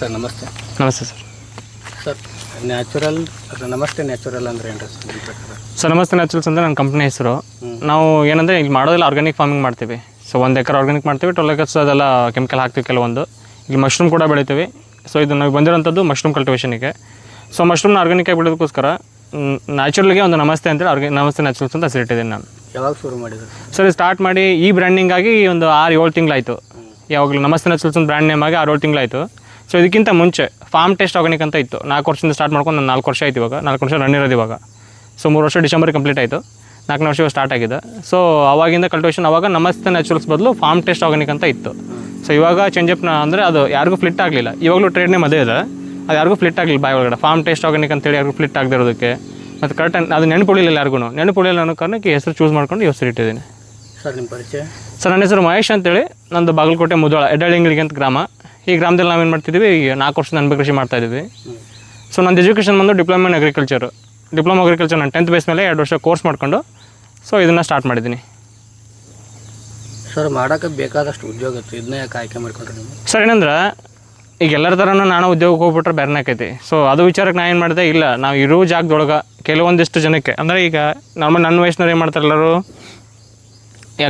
Sir ನಮಸ್ತೆ. ನಮಸ್ತೆ sir. Sir natural Namaste Natural ಅಂದ್ರೆ ಏನು ಸರ್ ಸರ್ ನಮಸ್ತೆ ನ್ಯಾಚುರಲ್ಸ್ ಅಂದರೆ ನನ್ನ ಕಂಪ್ನಿ ಹೆಸರು. ನಾವು ಏನಂದರೆ ಇಲ್ಲಿ ಮಾಡೋದೆಲ್ಲ ಆರ್ಗ್ಯಾನಿಕ್ ಫಾರ್ಮಿಂಗ್ ಮಾಡ್ತೀವಿ. ಸೊ ಒಂದು ಎಕರೆ ಆರ್ಗ್ಯಾನಿಕ್ ಮಾಡ್ತೀವಿ ಟ್ವೆಲ್ ಎಕರ್ಸ್ ಅದೆಲ್ಲ ಕೆಮಿಕಲ್ ಹಾಕ್ತೀವಿ ಕೆಲವೊಂದು. ಇಲ್ಲಿ ಮಶ್ರೂಮ್ ಕೂಡ ಬೆಳಿತೀವಿ. ಸೊ ಇದು ನಾವು ಬಂದಿರೋಂಥದ್ದು ಮಶ್ರೂಮ್ ಕಲ್ಟಿವೇಷನಿಗೆ ಸೊ ಮಶ್ರೂಮ್ನ ಆರ್ಗ್ಯಾನಿಕ್ ಆಗಿ ಬಿಡೋದಕ್ಕೋಸ್ಕರ ನ್ಯಾಚುರಲ್ಗೆ ಒಂದು ನಮಸ್ತೆ ಅಂತೇಳಿ ಆರ್ಗ್ಯ ನಮಸ್ತೆ ನ್ಯಾಚುರಲ್ಸ್ ಅಂತ ಹೆಸರಿಟ್ಟಿದ್ದೀನಿ ನಾನು. ಯಾವಾಗ ಶುರು ಮಾಡಿದ್ರು? ಸರ್ ಸ್ಟಾರ್ಟ್ ಮಾಡಿ ಈ ಬ್ರ್ಯಾಂಡಿಂಗ್ ಆಗಿ ಒಂದು ಆರು ಏಳು ತಿಂಗಳಾಯಿತು. ಯಾವಾಗಲೂ ನಮಸ್ತೆ ನ್ಯಾಚುರಲ್ಸ್ ಒಂದು ಬ್ರ್ಯಾಂಡ್ ನೇಮ್ ಆಗಿ ಆರು ಏಳು ತಿಂಗಳಾಯಿತು. ಸೊ ಇದಕ್ಕಿಂತ ಮುಂಚೆ ಫಾರ್ಮ್ ಟೆಸ್ಟ್ ಆರ್ಗಾನಿಕ್ ಅಂತ ಇತ್ತು. ನಾಲ್ಕು ವರ್ಷದಿಂದ ಸ್ಟಾರ್ಟ್ ಮಾಡ್ಕೊಂಡು ನಾನು ನಾಲ್ಕು ವರ್ಷ ಆಯ್ತು ಇವಾಗ. ನಾಲ್ಕು ವರ್ಷ ರನ್ ಇರೋದು ಇವಾಗ. ಸೊ ಮೂರು ವರ್ಷ ಡಿಸೆಂಬರ್ ಕಂಪ್ಲೀಟ್ ಆಯಿತು. ನಾಲ್ಕನೇ ವರ್ಷ ಸ್ಟಾರ್ಟ್ ಆಗಿದೆ. ಸೊ ಅವಾಗಿಂದ ಕಲ್ಟಿವೇಷನ್ ಅವಾಗ ನಮಸ್ತೆ ನ್ಯಾಚುರಲ್ಸ್ ಬದಲು ಫಾರ್ಮ್ ಟೆಸ್ಟ್ ಆರ್ಗಾನಿಕ್ ಅಂತ ಇತ್ತು. ಸೊ ಇವಾಗ ಚೇಂಜಪ್ನ ಅಂದರೆ ಅದು ಯಾರಿಗೂ ಫ್ಲಿಟ್ ಆಗಲಿಲ್ಲ. ಇವಾಗಲೂ ಟ್ರೇಡ್ ನೇಮ್ ಅದೇ ಇದೆ. ಅದು ಯಾರಿಗೂ ಫ್ಲಿಟ್ ಆಗಲಿಲ್ಲ ಬಾಯ್ ಒಳಗಡೆ. ಫಾರ್ಮ್ ಟೆಸ್ಟ್ ಆರ್ಗಾನಿಕ್ ಅಂತೇಳಿ ಯಾರಿಗೂ ಫ್ಲಿಟ್ ಆಗದಿರೋದಕ್ಕೆ. ಮತ್ತು ಕರೆಕ್ಟ್ ಅದು ನೆನಪುಳಿಲ್ಲ ಯಾರಿಗೂ ನೆನಪುಳಿಲ್ಲ ಅನ್ನೋ ಕಾರಣಕ್ಕೆ ಹೆಸರು ಚೂಸ್ ಮಾಡ್ಕೊಂಡು ಹೆಸರು ಇಟ್ಟಿದ್ದೀನಿ. ಸರ್ ನಿಮ್ಮ ಪರಿಚಯ? ಸರ್ ನನ್ನ ಹೆಸರು ಮಹೇಶ್ ಅಂತೇಳಿ. ನಂದು ಬಾಗಲಕೋಟೆ ಮುದೋಳ ಎಡ್ಡಳಿಂಗ್ಳಿಗೆ ಅಂತ ಗ್ರಾಮ. ಈ ಗ್ರಾಮದಲ್ಲಿ ನಾವೇನು ಮಾಡ್ತಿದ್ದೀವಿ ಈಗ ನಾಲ್ಕು ವರ್ಷದ ಅನ್ಬೆ ಕೃಷಿ ಮಾಡ್ತಾ ಇದ್ದೀವಿ. ಸೊ ನಂದು ಎಜುಕೇಷನ್ ಬಂದು diploma in agriculture diploma agriculture ನಾನು ಟೆಂತ್ ಬೇಸ್ ಮೇಲೆ ಎರಡು ವರ್ಷ ಕೋರ್ಸ್ ಮಾಡ್ಕೊಂಡು ಸೊ ಇದನ್ನು ಸ್ಟಾರ್ಟ್ ಮಾಡಿದ್ದೀನಿ. ಸರ್ ಮಾಡೋಕ್ಕೆ ಬೇಕಾದಷ್ಟು ಉದ್ಯೋಗ ಇತ್ತು. ಇದನ್ನ ಯಾಕೆ ಆಯ್ಕೆ ಮಾಡ್ಕೊಂಡ್ರಿ ನೀವು? ಸರ್ ಏನಂದ್ರೆ ಈಗ ಎಲ್ಲರ ಥರನೂ ನಾನು ಉದ್ಯೋಗಕ್ಕೆ ಹೋಗ್ಬಿಟ್ರೆ ಬೇರೆ ಆಕೈತಿ. ಸೊ ಅದು ವಿಚಾರಕ್ಕೆ ನಾನು ಏನು ಮಾಡಿದೆ ಇಲ್ಲ ನಾವು ಇರೋ ಜಾಗದೊಳಗೆ ಕೆಲವೊಂದಿಷ್ಟು ಜನಕ್ಕೆ ಅಂದರೆ ಈಗ ನಮ್ಮ ನನ್ನ ವಯಸ್ಸಿನವ್ರು ಏನು ಮಾಡ್ತಾರೆ ಎಲ್ಲರೂ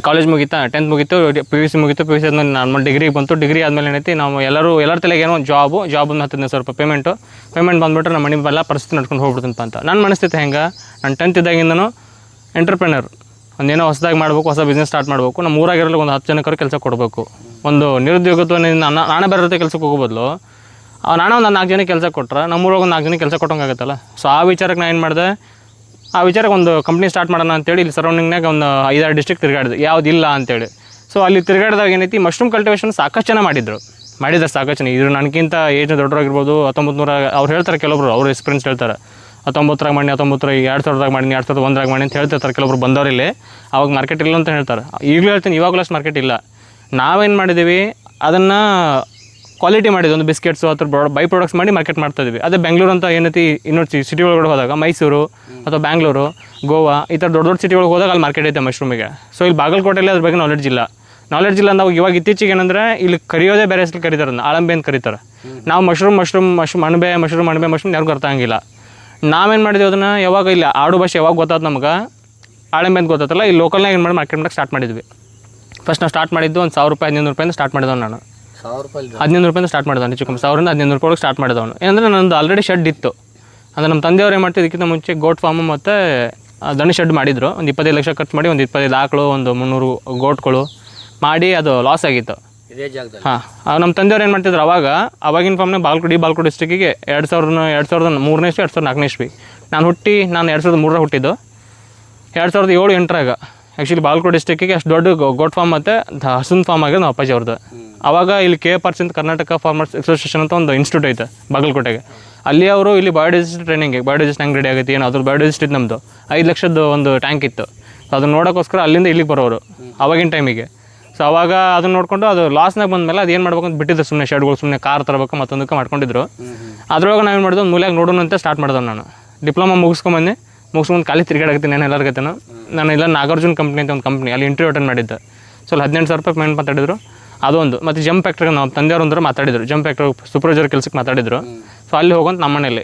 ಕಾಲೇಜ್ ಮುಗೀತಾ ಟೆಂತ್ ಮುಗಿತು ಪಿ ಯು ಸಿ ಮುಗಿತು ಪಿ ಯು ಸಿ ಆದ್ಮೇಲೆ ನಾರ್ಮಲ್ ಡಿಗ್ರಿ ಬಂತು. ಡಿಗ್ರಿ ಆದಮೇಲೆ ಏನೈತಿ, ನಾವು ಎಲ್ಲರೂ, ಎಲ್ಲರ ತಲೆಗೆ ಏನೋ ಜಾಬು ಜಾಬ್ ಒಂದು ಹತ್ತನೇ ಸಾವಿರ ಪೇಮೆಂಟು ಪೇಮೆಂಟ್ ಬಂದುಬಿಟ್ರೆ ನಮ್ಮ ಮನೆ ಎಲ್ಲ ಪರಿಸ್ಥಿತಿ ನಡ್ಕೊಂಡು ಹೋಗ್ಬಿಡ್ತಂತ ಅಂತ. ನನ್ನ ಮನಸ್ಥಿತಿ ಹೆಂಗೆ? ನಾನು ಟೆಂತ್ ಇದ್ದಾಗಿಂದನು ಎಂಟರ್ಪ್ರೆನರ್ ಒಂದೇನೋ ಹೊಸದಾಗಿ ಮಾಡಬೇಕು, ಹೊಸ ಬಿಸ್ನೆಸ್ ಸ್ಟಾರ್ಟ್ ಮಾಡಬೇಕು. ನಮ್ಮ ಊರಾಗಿರಲಿ ಒಂದು ಹತ್ತು ಜನಕ್ಕರು ಕೆಲಸ ಕೊಡಬೇಕು. ಒಂದು ನಿರುದ್ಯೋಗತ್ವದಿಂದ ನಾನು ನಾನೇ ಬೇರೆ ಕೆಲಸಕ್ಕೆ ಹೋಗೋ ಬದಲು ನಾನು ನಾನೇ ಒಂದು ನಾಲ್ಕು ಜನಕ್ಕೆ ಕೆಲಸ ಕೊಟ್ರೆ ನಮ್ಮೂರಾಗ ಒಂದು ನಾಲ್ಕು ಜನಕ್ಕೆ ಕೆಲಸ ಕೊಟ್ಟಂಗಾಗತ್ತಲ್ಲ ಸೊ ಆ ವಿಚಾರಕ್ಕೆ ನಾನು ಏನು ಮಾಡಿದೆ? ಆ ವಿಚಾರಕ್ಕೆ ಒಂದು ಕಂಪ್ನಿ ಸ್ಟಾರ್ಟ್ ಮಾಡೋಣ ಅಂತೇಳಿ ಇಲ್ಲಿ ಸರೌಂಡಿಂಗ್ನಾಗ ಒಂದು ಐದಾರು ಡಿಸ್ಟ್ರಿಕ್ಟ್ ಯಾವ್ದು ಯಾವುದಿಲ್ಲ ಅಂತೇಳಿ. ಸೊ ಅಲ್ಲಿ ತಿರುಗಾಡಿದಾಗ ಏನೈತಿ ಮಶ್ರೂಮ್ ಕಲ್ಟಿವೇಷನ್ ಸಾಕಷ್ಟು ಜನ ಮಾಡಿದ್ರು. ಮಾಡಿದ್ದಾರೆ ಸಾಕಷ್ಟು ಜನ. ಇವರು ನನಗಿಂತ ಏಜ್ ದೊಡ್ಡರಾಗಿರ್ಬೋದು ಹತ್ತೊಂಬತ್ತು ನೂರ ಅವ್ರು ಹೇಳ್ತಾರೆ ಕೆಲವರು, ಅವ್ರ ಎಕ್ಸ್ಪೀರಿಯನ್ಸ್ ಹೇಳ್ತಾರೆ. ಹತ್ತೊಂಬತ್ತರಾಗ ಮಾಡಿ ಹತ್ತೊಂಬತ್ತರ ಎರಡು ಸಾವಿರದಾಗ ಮಾಡಿ ಎರಡು ಸಾವಿರದ ಒಂದರಾಗ ಮಾಡಿ ಅಂತ ಹೇಳ್ತಿರ್ತಾರೆ ಕೆಲವೊಬ್ರು ಬಂದವರಿಲ್ಲಿ ಅವಾಗ ಮಾರ್ಕೆಟ್ ಇಲ್ಲ ಅಂತ ಹೇಳ್ತಾರೆ. ಈಗಲೂ ಹೇಳ್ತೀನಿ, ಇವಾಗಲೂ ಅಷ್ಟು ಮಾರ್ಕೆಟ್ ಇಲ್ಲ. ನಾವೇನು ಮಾಡಿದ್ದೀವಿ, ಅದನ್ನು ಕ್ವಾಲಿಟಿ ಮಾಡಿದ್ದು ಒಂದು ಬಿಸ್ಕೆಟ್ಸು ಅಥವಾ ಬೈ ಪ್ರಾಡಕ್ಟ್ಸ್ ಮಾಡಿ ಮಾರ್ಕೆಟ್ ಮಾಡ್ತಾ ಇದ್ವಿ. ಅದೇ ಬೆಂಗಳೂರು ಅಂತ ಏನೈತಿ, ಇನ್ನೊಂದು ಸಿಟಿ ಒಳಗಡೆ ಹೋದಾಗ, ಮೈಸೂರು ಅಥವಾ ಬ್ಯಾಂಗ್ಳೂರು ಗೋವಾ ಈ ಥರ ದೊಡ್ಡ ದೊಡ್ಡ ಸಿಟಿಗಳಿಗೆ ಹೋದಾಗ ಅಲ್ಲಿ ಮಾರ್ಕೆಟ್ ಐತೆ ಮಶ್ರೂಮಿಗೆ ಸೊ ಇಲ್ಲಿ ಬಾಗಲಕೋಟೆಯಲ್ಲಿ ಅದ್ರ ಬಗ್ಗೆ ನಾಲೆಡ್ಜ್ ಇಲ್ಲ. ನಾಲೆಡ್ಜ್ ಇಲ್ಲ ಅಂದಾಗ ಇವಾಗ ಇತ್ತೀಚೆಗೆ ಏನಂದ್ರೆ, ಇಲ್ಲಿ ಕರಿಯೋದೇ ಬೇರೆ ಹೆಸರು ಕರೀತಾರೆ ಆಳಂಬೆ ಅಂತ ಕರೀತಾರೆ. ನಾವು ಮಶ್ರೂಮ್ ಮಶ್ರೂಮ್ ಮಶ್ರೂಮ್ ಅಣಬೆ ಮಶ್ರೂಮ್ ಅಣಬೆ ಮಶ್ರೂಮ್ ಯಾರು ಅರ್ಥ ನಾವೇನು ಮಾಡಿದ್ವಿ ಅದನ್ನು, ಯಾವಾಗ ಇಲ್ಲ, ಆಡು ಭಾಷೆ ಯಾವಾಗ ಗೊತ್ತಾಯ್ತು ನಮ್ಗೆ? ಆಳಂಬೆ ಅಂತ ಗೊತ್ತಾತಲ್ಲ, ಈ ಲೋಕಲ್ನಾಗ ಏನು ಮಾಡಿ ಮಾರ್ಕೆಟ್ ಮಾಡಕ್ಕೆ ಸ್ಟಾರ್ಟ್ ಮಾಡಿದ್ವಿ. ಫಸ್ಟ್ ನಾವು ಸ್ಟಾರ್ಟ್ ಮಾಡಿದ್ದು ಒಂದು ಸಾವಿರ ರೂಪಾಯಿ ಹದಿನೈದು ರೂಪಾಯಿಂದ ಸ್ಟಾರ್ಟ್ ಮಾಡಿದವ್ ನಾನು. ಹದಿನೈದು ರೂಪಾಯಿಂದ ಸ್ಟಾರ್ಟ್ ಮಾಡಿದವನು ಹೆಚ್ಚು ಕಮ್ಮಿ ಸಾವಿರದಿಂದ ಹದಿನೈದು ರೂಪಾಯಿ ಸ್ಟಾರ್ಟ್ ಮಾಡಿದವನು. ಏನಂದರೆ ನಂದು ಆಲ್ರೆಡಿ ಶೆಡ್ ಇತ್ತು. ಅಂದರೆ ನಮ್ಮ ತಂದೆಯವ್ರು ಏನು ಮಾಡ್ತಿದ್ದು ಇದಕ್ಕಿಂತ ಮುಂಚೆ ಗೋಟ್ ಫಾರ್ಮು ಮತ್ತು ದಣಿ ಶೆಡ್ ಮಾಡಿದ್ರು. ಒಂದು ಇಪ್ಪತ್ತೈದು ಲಕ್ಷ ಖರ್ಚು ಮಾಡಿ ಒಂದು ಇಪ್ಪತ್ತೈದು ಆಕಳು ಒಂದು ಮುನ್ನೂರು ಗೋಟ್ಗಳು ಮಾಡಿ ಅದು ಲಾಸ್ ಆಗಿತ್ತು. ಹಾಂ ನಮ್ಮ ತಂದೆಯವ್ರು ಏನು ಮಾಡ್ತಿದ್ರು ಅವಾಗ ಅವಾಗಿನ ಫಾರ್ಮ್ನ ಬಾಲ್ಕೋಡಿ ಬಾಲ್ಕೋಡಿ ಡಿಸ್ಟಿಕ್ಕಿಗೆ ಎರಡು ಸಾವಿರದ ಎರಡು ಸಾವಿರದ ಮೂರನೇ ಇಸ್ವಿ ಎರಡು ಸಾವಿರದ ನಾಲ್ಕನೇ ಇಸ್ವಿ. ನಾನು ಹುಟ್ಟಿ ನಾನು ಎರಡು ಸಾವಿರದ ಮೂರರ ಹುಟ್ಟಿದ್ದು. ಎರಡು ಸಾವಿರದ ಏಳು ಎಂಟರಾಗ. ಆ್ಯಕ್ಚುಲಿ ಬಾಲ್ಕೋಟ್ ಡಿಸ್ಟಿಕ್ಕಿಗೆ ಅಷ್ಟು ದೊಡ್ಡ ಗೋಟ್ ಫಾರ್ಮ್ ಮತ್ತು ಹಸುನ್ ಫಾರ್ಮ್ ಆಗಿದೆ ನಮ್ಮ ಅಪ್ಪಾಜಿ ಅವ್ರದ್ದು ಅವಾಗ ಇಲ್ಲಿ ಕೆ ಅಂತ ಕರ್ನಾಟಕ ಫಾರ್ಮರ್ಸ್ ಅಸೋಸಿಯೇಷನ್ ಅಂತ ಒಂದು ಇನ್ಸ್ಟಿಟ್ಯೂಟ್ ಐತೆ ಬಾಗಲಕೋಟೆಗೆ. ಅಲ್ಲಿ ಅವರು ಇಲ್ಲಿ ಬಯೋಡೈಜೆಸ್ಟ್ ಟ್ರೈನಿಂಗ್ ಬಯೋಡೈಜೆಸ್ಟ್ ಹೆಂಗೆ ರೆಡಿ ಆಗೈತಿ ಏನು ಅದ್ರ ಬಯೋಡೈಜೆಸ್ಟ್ ಇತ್ತು ನಮ್ಮದು ಐದು ಲಕ್ಷದ ಒಂದು ಟ್ಯಾಂಕ್ ಇತ್ತು. ಸೊ ಅದನ್ನು ನೋಡೋಕ್ಕೋಸ್ಕರ ಅಲ್ಲಿಂದ ಇಲ್ಲಿಗೆ ಬರೋರು ಅವಾಗಿನ ಟೈಮಿಗೆ ಸೊ ಅವಾಗ ಅದನ್ನ ನೋಡಿಕೊಂಡು ಅದು ಲಾಸ್ನಾಗ ಬಂದಮೇಲೆ ಅದು ಏನು ಮಾಡ್ಬೇಕು ಅಂತ ಬಿಟ್ಟಿದ್ದೆ ಸುಮ್ಮನೆ ಶೆಡ್ಗಳು ಸುಮ್ಮನೆ ಕಾರ್ ತರಬೇಕು ಮತ್ತೊಂದಕ್ಕೆ ಮಾಡ್ಕೊಂಡಿದ್ರು. ಅದ್ರೊಳಗೆ ನಾವೇನು ಮಾಡಿದ್ವಿ ಒಂದು ಮೂಲೆಯಾಗ ನೋಡೋಣ ಅಂತ ಸ್ಟಾರ್ಟ್ ಮಾಡಿದೆ ನಾನು. ಡಿಪ್ಲೊಮಾ ಮುಗಿಸ್ಕೊಂಬಂದು ಮುಗಿಸ್ಕೊಂಡು ಖಾಲಿ ತಿರುಗಾಡಕತ್ತೀನಿ ನಾನು ಎಲ್ಲರಿಗತ್ತೇನು ನಾನು ಇಲ್ಲ ನಾಗಾರ್ಜುನ್ ಕಂಪ್ನಿ ಅಂತ ಒಂದು ಕಂಪ್ನಿ ಅಲ್ಲಿ ಇಂಟರ್ವ್ಯೂ ಅಟೆಂಡ್ ಮಾಡಿದ್ದೆ. ಸೊ ಅಲ್ಲಿ ಹದಿನೆಂಟು ಸಾವಿರ ರೂಪಾಯಿ ಪೇಮೆಂಟ್ ಮಾತಾಡಿದ್ರು. ಅದೊಂದು. ಮತ್ತು ಜಂಪ್ ಫ್ಯಾಕ್ಟ್ರಿಗೆ ನಾವು ತಂದೆಯವರು ಅಂದ್ರೆ ಮಾತಾಡಿದ್ರು. ಜಂಪ್ ಫ್ಯಾಕ್ಟ್ರಿ ಸೂಪರ್ವೈಸರ್ ಕೆಲಸಕ್ಕೆ ಮಾತಾಡಿದ್ರು. ಸೊ ಅಲ್ಲಿ ಹೋಗೋಂತ ನಮ್ಮ ನಾನು